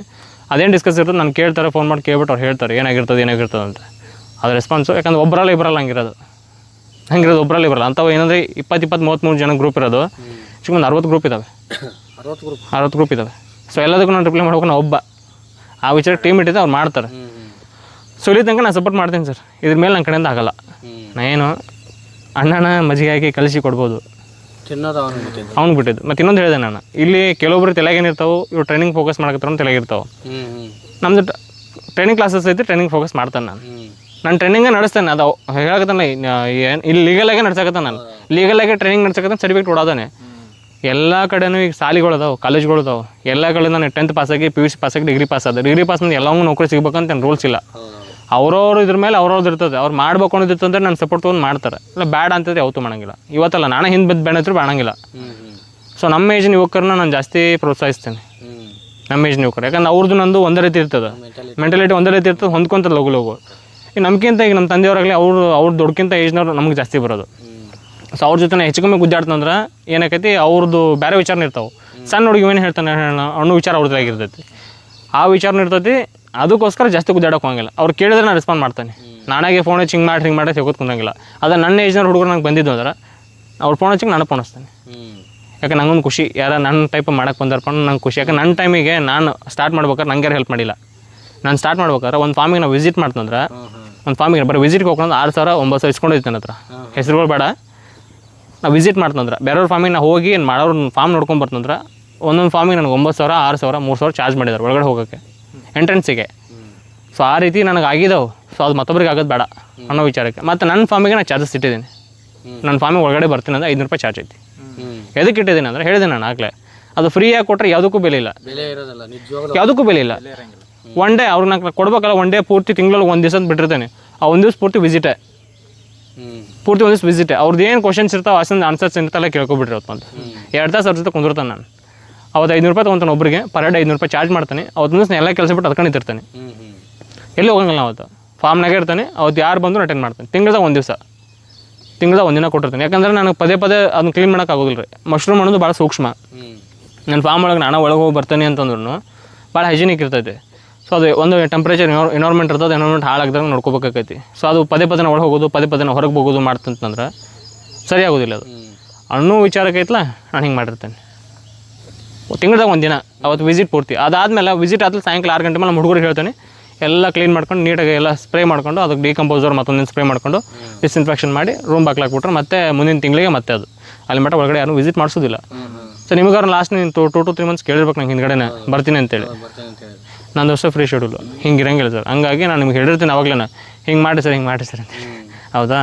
ಅದೇನು ಡಿಸ್ಕಸ್ ಇರ್ತದೆ ನಾನು ಕೇಳ್ತಾರೆ ಫೋನ್ ಮಾಡಿ ಕೇಳ್ಬಿಟ್ಟು ಅವ್ರು ಹೇಳ್ತಾರೆ ಏನಾಗಿರ್ತದೆ ಏನಾಗಿರ್ತದೆ ಅಂತ. ಅದು ರೆಸ್ಪಾನ್ಸು ಯಾಕಂದ್ರೆ ಒಬ್ಬರಲ್ಲ ಇಬ್ಬರಲ್ಲ ಹಂಗಿರೋದು. ಹಂಗಿರೋದು ಒಬ್ಬರಲ್ಲಿ ಇಬ್ಬರಲ್ಲ ಅಂಥವು ಏನಂದರೆ ಇಪ್ಪತ್ತು ಇಪ್ಪತ್ತು ಮೂವತ್ತ್ಮೂರು ಜನ ಗ್ರೂಪ್ ಇರೋದು. ಚಿಕ್ಕ ಒಂದು ಅರವತ್ತು ಗ್ರೂಪ್ ಇದ್ದಾವೆ ಅರವತ್ತು ಗ್ರೂಪ್ ಇದ್ದಾವೆ ಸೊ ಎಲ್ಲದಕ್ಕೂ ನಾನು ರಿಪ್ಲೈ ಮಾಡ್ಬೇಕು ನಾನು ಒಬ್ಬ. ಆ ವಿಚಾರ ಟೀಮ್ ಇಟ್ಟಿದ್ದೆ ಅವ್ರು ಮಾಡ್ತಾರೆ. ಸೊ ಇಲ್ಲಿ ತನಕ ನಾನು ಸಪೋರ್ಟ್ ಮಾಡ್ತೀನಿ ಸರ್. ಇದ್ರ ಮೇಲೆ ನನ್ನ ಕಡೆಯಿಂದ ಆಗಲ್ಲ. ನಾನು ಏನು ಅಣ್ಣನ ಮಜ್ಜಿಗೆ ಹಾಕಿ ಕಲಿಸಿ ಕೊಡ್ಬೋದು. ತಿನ್ನೋದು ಅವನು ಗೊತ್ತಿದ್ದು ಅವ್ನು ಬಿಟ್ಟಿದ್ದು. ಮತ್ತೆ ಇನ್ನೊಂದು ಹೇಳಿದೆ ನಾನು. ಇಲ್ಲಿ ಕೆಲವೊಬ್ರು ತಲೆಗೇನಿರ್ತಾವೆ ಇವ್ರು ಟ್ರೈನಿಂಗ್ ಫೋಕಸ್ ಮಾಡಕತ್ತಾರ ಅಂತ ತಲೆಗಿರ್ತಾವೆ ನಮ್ದು ಹ್ಞೂ ನಮ್ಮದು ಟ್ರೈನಿಂಗ್ ಕ್ಲಾಸಸ್ ಐತಿ ಟ್ರೈನಿಂಗ್ ಫೋಕಸ್ ಮಾಡ್ತಾನೆ ನಾನು. ನಾನು ಟ್ರೈನಿಂಗೇ ನಡೆಸ್ತೇನೆ ಅದು ಹೇಳಕತ್ತಾನೆ ಏನು ಇಲ್ಲಿ ಲೀಗಲಾಗೆ ನಡ್ಸಕತ್ತ ನಾನು. ಲೀಗಲಾಗೆ ಟ್ರೈನಿಂಗ್ ನಡ್ಸಕತ್ತ ಸರ್ಟಿಫಿಕೇಟ್ ಕೊಡೋದಾನೆ ಎಲ್ಲ ಕಡೆನೂ ಈಗ ಸಾಲಿಗಳು ಅದಾವೆ ಕಾಲೇಜ್ಗಳು ಅದಾವೆ. ಎಲ್ಲ ಕಡೆ ನಾನು ಟೆಂತ್ ಪಾಸಾಗಿ ಪಿ ಯು ಸಿ ಪಾಸಾಗಿ ಡಿಗ್ರಿ ಪಾಸ್ ಆದ. ಡಿಗ್ರಿ ಪಾಸ್ ಮೇಲೆ ಎಲ್ಲವೂ ನೌಕರಿ ಸಿಗ್ಬೇಕಂತ ರೂಲ್ಸ್ ಇಲ್ಲ. ಅವ್ರವ್ರು ಇದ್ರ ಮೇಲೆ ಅವ್ರವ್ರದ್ದು ಇರ್ತದೆ. ಅವ್ರು ಮಾಡ್ಬೇಕು ಅನ್ನೋದಿತ್ತು ಅಂದ್ರೆ ನಾನು ಸಪೋರ್ಟ್ ತೊಗೊಂಡು ಮಾಡ್ತಾರೆ. ಇಲ್ಲ ಬ್ಯಾಡ ಅಂತಂದ್ರೆ ಯಾವತ್ತೂ ಮಾಡಂಗಿಲ್ಲ. ಇವತ್ತಲ್ಲ ನಾನು ಹಿಂದೆ ಬಿದ್ದು ಬೆಣ್ಣತ್ರೂ ಮಾಡಂಗಿಲ್ಲ. ಸೊ ನಮ್ಮ ಏಜ್ನ ಯುವಕರನ್ನ ನಾನು ಜಾಸ್ತಿ ಪ್ರೋತ್ಸಾಹಿಸ್ತೇನೆ. ನಮ್ಮ ಏಜ್ನ ಯುವಕರು. ಯಾಕಂದ್ರೆ ಅವ್ರದ್ದು ನಂದು ಒಂದೇ ರೀತಿ ಇರ್ತದೆ. ಮೆಂಟಾಲಿಟಿ ಒಂದೇ ರೀತಿ ಇರ್ತದೆ ಹೊಂದ್ಕೊಂತ ಲಘು ಲಘು. ಈಗ ನಮ್ಗಿಂತ ಈಗ ನಮ್ಮ ತಂದೆಯವರಾಗಲಿ ಅವ್ರು ಅವ್ರ ದೊಡ್ಡಕ್ಕಿಂತ ಏಜ್ನವ್ರು ನಮ್ಗೆ ಜಾಸ್ತಿ ಬರೋದು. ಸೊ ಅವ್ರ ಜೊತೆ ಹೆಚ್ಚು ಕಮ್ಮಿ ಗುದ್ದಾಡ್ತಂದ್ರೆ ಏನಾಕೈತಿ ಅವ್ರದ್ದು ಬೇರೆ ವಿಚಾರನ ಇರ್ತಾವೆ. ಸಣ್ಣ ಹುಡುಗಿ ಏನು ಹೇಳ್ತಾನೆ ಅಣ್ಣ ಅನ್ನೋ ವಿಚಾರ ಅವ್ರದ್ದಾಗಿರ್ತೈತಿ ಆ ವಿಚಾರನೂ ಇರ್ತೈತಿ ಅದಕ್ಕೋಸ್ಕರ ಜಾಸ್ತಿ ಗುದ್ದಾಡೋಕೆ ಹೋಗಂಗಿಲ್ಲ. ಅವ್ರು ಕೇಳಿದ್ರೆ ನಾನು ರೆಸ್ಪಾಂಡ್ ಮಾಡ್ತಾನೆ. ನಾನಾಗೆ ಫೋನ್ ಹಚ್ಚಿ ಹಿಂಗೆ ಮಾಡಿ ಹಿಂಗೆ ಮಾಡಿ ತೆಗೆದು ಕುಂದಂಗಿಲ್ಲ ಅದು ನನ್ನ ಏಜ್ನ ಹುಡುಗರು ನಂಗೆ ಬಂದಿದ್ದು ಅಂದ್ರೆ ಅವ್ರು ಫೋನ್ ಹಚ್ಚಿಗೆ ನಾನು ಫೋನ್ ಹಚ್ತೇನೆ. ಯಾಕೆ ನಂಗೊಂದು ಖುಷಿ ಯಾರ ನನ್ನ ಟೈಪ್ ಮಾಡಕ್ಕೆ ಬಂದಾರಪ್ಪ ನಂಗೆ ಖುಷಿ. ಯಾಕೆ ನನ್ನ ಟೈಮಿಗೆ ನಾನು ಸ್ಟಾರ್ಟ್ ಮಾಡ್ಬೇಕಾದ್ರೆ ನಂಗೆ ಯಾರು ಹೆಲ್ಪ್ ಮಾಡಿಲ್ಲ. ನಾನು ಸ್ಟಾರ್ಟ್ ಮಾಡ್ಬೇಕಾದ್ರೆ ಒಂದು ಫಾರ್ಮಿಗೆ ನಾವು ವಿಸಿಟ್ ಮಾಡ್ತಂದ್ರೆ ಒಂದು ಫಾರ್ಮಿಗೆ ಬರೀ ವಿಸಿಟ್ಗೆ ಹೋಗ್ಕೊಂಡು ಆರು ಸಾವಿರ ಒಂಬತ್ತು ಸಾವಿರ ಇಸ್ಕೊಂಡಿದ್ದೆ ನನ್ನ ಹತ್ರ. ಹೆಸರುಗಳು ಬೇಡ. ನಾವು ವಿಸಿಟ್ ಮಾಡ್ತಂದ್ರೆ ಬೇರೆಯವ್ರ ಫಾರ್ಮಿಗೆ ನಾವು ಹೋಗಿ ಮಾಡೋರು ಫಾರ್ಮ್ ನೋಡ್ಕೊಂಡು ಬರ್ತಂದ್ರೆ ಒಂದೊಂದು ಫಾರ್ಮಿಗೆ ನನಗೆ ಒಂಬತ್ತು ಸಾವಿರ ಆರು ಸಾವಿರ ಮೂರು ಸಾವಿರ ಚಾರ್ಜ್ ಮಾಡಿದ್ದಾರೆ ಒಳಗಡೆ ಹೋಗೋಕ್ಕೆ. ಎಂಟ್ರೆನ್ಸಿಗೆ ಸೊ ಆ ರೀತಿ ನನಗೆ ಆಗಿದವು. ಸೊ ಅದು ಮತ್ತೊಬ್ಬರಿಗೆ ಆಗೋದು ಬೇಡ ಅನ್ನೋ ವಿಚಾರಕ್ಕೆ. ಮತ್ತು ನನ್ನ ಫಾರ್ಮಿಗೆ ನಾನು ಚಾರ್ಜಸ್ ಇಟ್ಟಿದ್ದೀನಿ. ನನ್ನ ಫಾರ್ಮಿಗೆ ಒಳಗಡೆ ಬರ್ತೀನಿ ಅಂದರೆ ಐದುನೂರು ರೂಪಾಯಿ ಚಾರ್ಜ್ ಐತಿ. ಎದಕ್ಕೆ ಇಟ್ಟಿದ್ದೀನಿ ಅಂದರೆ ಹೇಳಿದೆ ನಾನು ಆಗಲೇ. ಅದು ಫ್ರೀಯಾಗಿ ಕೊಟ್ಟರೆ ಯಾವುದಕ್ಕೂ ಬೆಲೆ ಇಲ್ಲ. ಯಾವುದಕ್ಕೂ ಬೆಲೆ ಇಲ್ಲ. ಒನ್ ಡೇ ಅವ್ರಿಗೆ ನಾನು ಕೊಡ್ಬೇಕಲ್ಲ ಒನ್ ಡೇ ಪೂರ್ತಿ ತಿಂಗಳಲ್ಲಿ ಒಂದು ದಿವಸ ಬಿಟ್ಟಿರ್ತೇನೆ. ಆ ಒಂದು ದಿವಸ ಪೂರ್ತಿ ವಿಸಿಟೇ ಪೂರ್ತಿ ಒಂದು ದಿವಸ ವಿಸಿಟೇ ಅವ್ರದ್ದು ಏನು ಕ್ವಶನ್ಸ್ ಇರ್ತಾವೆ ಅಷ್ಟೊಂದು ಆನ್ಸರ್ಸ್ ಇರ್ತಲ್ಲ ಕೇಳ್ಕೊಬಿಟ್ರಿ ಅವತ್ತು ಅಂತ ಎರಡು ತಾಸು ಅವ್ರ ಜೊತೆ ಕುಂದಿರ್ತಾನೆ ನಾನು. ಅವತ್ತು ಐನೂರು ರೂಪಾಯಿ ತೊಗೊಂತಾನೆ ಒಬ್ಬರಿಗೆ ಪರ್ ಡೇ ಐನೂರು ರೂಪಾಯಿ ಚಾರ್ಜ್ ಮಾಡ್ತಾನೆ. ಅವತ್ತು ದಿವಸ ಎಲ್ಲ ಕೆಲಸ ಬಿಟ್ಟು ಅದ್ಕೊಂಡು ಇರ್ತಾನೆ ಹ್ಞೂ ಹ್ಞೂ ಎಲ್ಲಿ ಹೋಗಂಗಿಲ್ಲ ಅವತ್ತು. ಫಾರ್ಮ್ನಾಗೆ ಇರ್ತಾನೆ ಅವತ್ತು ಯಾರು ಬಂದರೂ ಅಟೆಂಡ್ ಮಾಡ್ತಾನೆ. ತಿಂಗಳದಾಗ ಒಂದು ದಿವಸ. ತಿಂಗಳದಾಗ ಒಂದಿನ ಕೊಟ್ಟಿರ್ತಾನೆ. ಯಾಕಂದ್ರೆ ನನಗೆ ಪದೇ ಪದೇ ಅದನ್ನ ಕ್ಲೀನ್ ಮಾಡೋಕ್ಕಾಗೋದಿಲ್ಲ ರೀ. ಮಶ್ರೂಮ್ ಅನ್ನೋದು ಭಾಳ ಸೂಕ್ಷ್ಮ. ನನ್ನ ಫಾರ್ಮ್ ಒಳಗೆ ನಾನು ಒಳಗೆ ಹೋಗಿ ಬರ್ತೇನೆ ಅಂತಂದ್ರೂ ಭಾಳ ಹೈಜಿನಿಕ್ ಇರ್ತೈತೆ. ಸೊ ಅದು ಒಂದು ಟೆಂಪ್ರೇಚರ್ ಎನ್ವೈರ್ಮೆಂಟ್ ಇರ್ತದೆ ಎನ್ವೈರ್ಮೆಂಟ್ ಹಾಳಾಗ್ದಾಗ ನೋಡ್ಕೋಬೇಕಾಗೈತಿ. ಸೊ ಅದು ಪದೇ ಪದೇ ಒಳಗೆ ಹೋಗೋದು ಪದೇ ಪದೇ ಹೊರಗೆ ಹೋಗೋದು ಮಾಡ್ತಂತಂದ್ರೆ ಸರಿ ಆಗೋದಿಲ್ಲ ಅದು. ಅಣ್ಣು ಅನ್ನೋ ವಿಚಾರಕ್ಕೆ ಐತಲ್ಲ ನಾನು ಹಿಂಗೆ ಮಾಡಿರ್ತೇನೆ. ತಿಂಗಳದಾಗ ಒಂದು ದಿನ, ಅವತ್ತು ವಿಸಿಟ್ ಪೂರ್ತಿ. ಅದಾದಮೇಲೆ ವಿಸಿಟ್ ಆದ್ಮೇಲೆ ಸಾಯಂಕಾಲ ಆರು ಗಂಟೆ ಮೇಲೆ ನಮ್ಮ ಹೇಳ್ತೇನೆ, ಎಲ್ಲ ಕ್ಲೀನ್ ಮಾಡ್ಕೊಂಡು ನೀಟಾಗಿ ಎಲ್ಲ ಸ್ಪ್ರೇ ಮಾಡ್ಕೊಂಡು, ಅದಕ್ಕೆ ಡಿಕಂಪೋಸರ್ ಮತ್ತೊಂದಿನ ಸ್ಪ್ರೇ ಮಾಡ್ಕೊಂಡು ಡಿಸ್ಇನ್ಫೆಕ್ಷನ್ ಮಾಡಿ ರೂಮ್ ಹಾಕ್ಲಾಕ್ಬಿಟ್ರೆ ಮತ್ತೆ ಮುಂದಿನ ತಿಂಗಳಿಗೆ ಮತ್ತೆ ಅದು. ಅಲ್ಲಿ ಮಟ್ಟ ಒಳಗಡೆ ಯಾರು ವಿಸಿಟ್ ಮಾಡಿಸೋದಿಲ್ಲ. ಸೊ ನಿಮಗಾರು ಲಾಸ್ಟ್ ನೀನು two two two three months ಕೇಳಿರ್ಬೇಕು ನಂಗೆ ಹಿಂದ್ಗಡೆನೆ. ಬರ್ತೀನಿ ಅಂತೇಳಿ. ನಾನು ಅಷ್ಟೇ ಫ್ರೀ ಶೆಡ್ಯೂಲು ಹಿಂಗೆ ಇರಂಗಿಲ್ಲ ಸರ್ ಹಂಗಾಗಿ ನಾನು ನಿಮ್ಗೆ ಹೇಳಿರ್ತೀನಿ ಅವಾಗಲೇ ಹಿಂಗೆ ಮಾಡಿ ಸರ್ ಹಿಂಗೆ ಮಾಡಿ ಸರ್ ಅಂತ. ಹೌದಾ?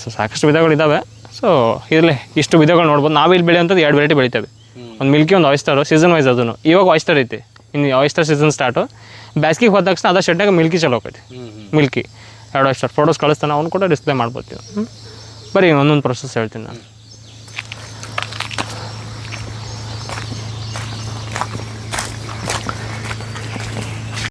ಸೊ ಸಾಕಷ್ಟು ವಿಧಗಳಿದ್ದಾವೆ ಸೊ ಇರಲಿ, ಇಷ್ಟು ವಿಧಗಳು ನೋಡ್ಬೋದು. ನಾವು ಇಲ್ಲಿ ಬೆಳೆಯುವಂಥದ್ದು ಎರಡು ವೆರೈಟಿ ಬೆಳಿತೇವೆ. ಒಂದು ಮಿಲ್ಕಿ ಒಂದು ಆಯಿಸ್ಟರು ಸೀಸನ್ ವೈಸ್ ಅದನ್ನು ಇವಾಗ ಆಯಿಸ್ಟರ್ ಐತಿ. ಇನ್ನು ಆಯಿಸ್ಟರ್ ಸೀಸನ್ ಸ್ಟಾರ್ಟು ಬ್ಯಾಸ್ಗೆ ಹೋದ ತಕ್ಷಣ ಅದ ಶೆಡ್ನಾಗ ಮಿಲ್ಕಿ ಚಲೋ ಹ್ಞೂ ಮಿಲ್ಕಿ ಎರಡು ಆಯಿಸ್ಟರ್ ಫೋಟೋಸ್ ಕಳಿಸ್ತಾನೆ, ಅವ್ನು ಕೂಡ ಡಿಸ್ಪ್ಲೇ ಹ್ಞೂ ಬರೀ ಒಂದೊಂದು ಪ್ರೊಸೆಸ್ ಹೇಳ್ತೀನಿ ನಾನು.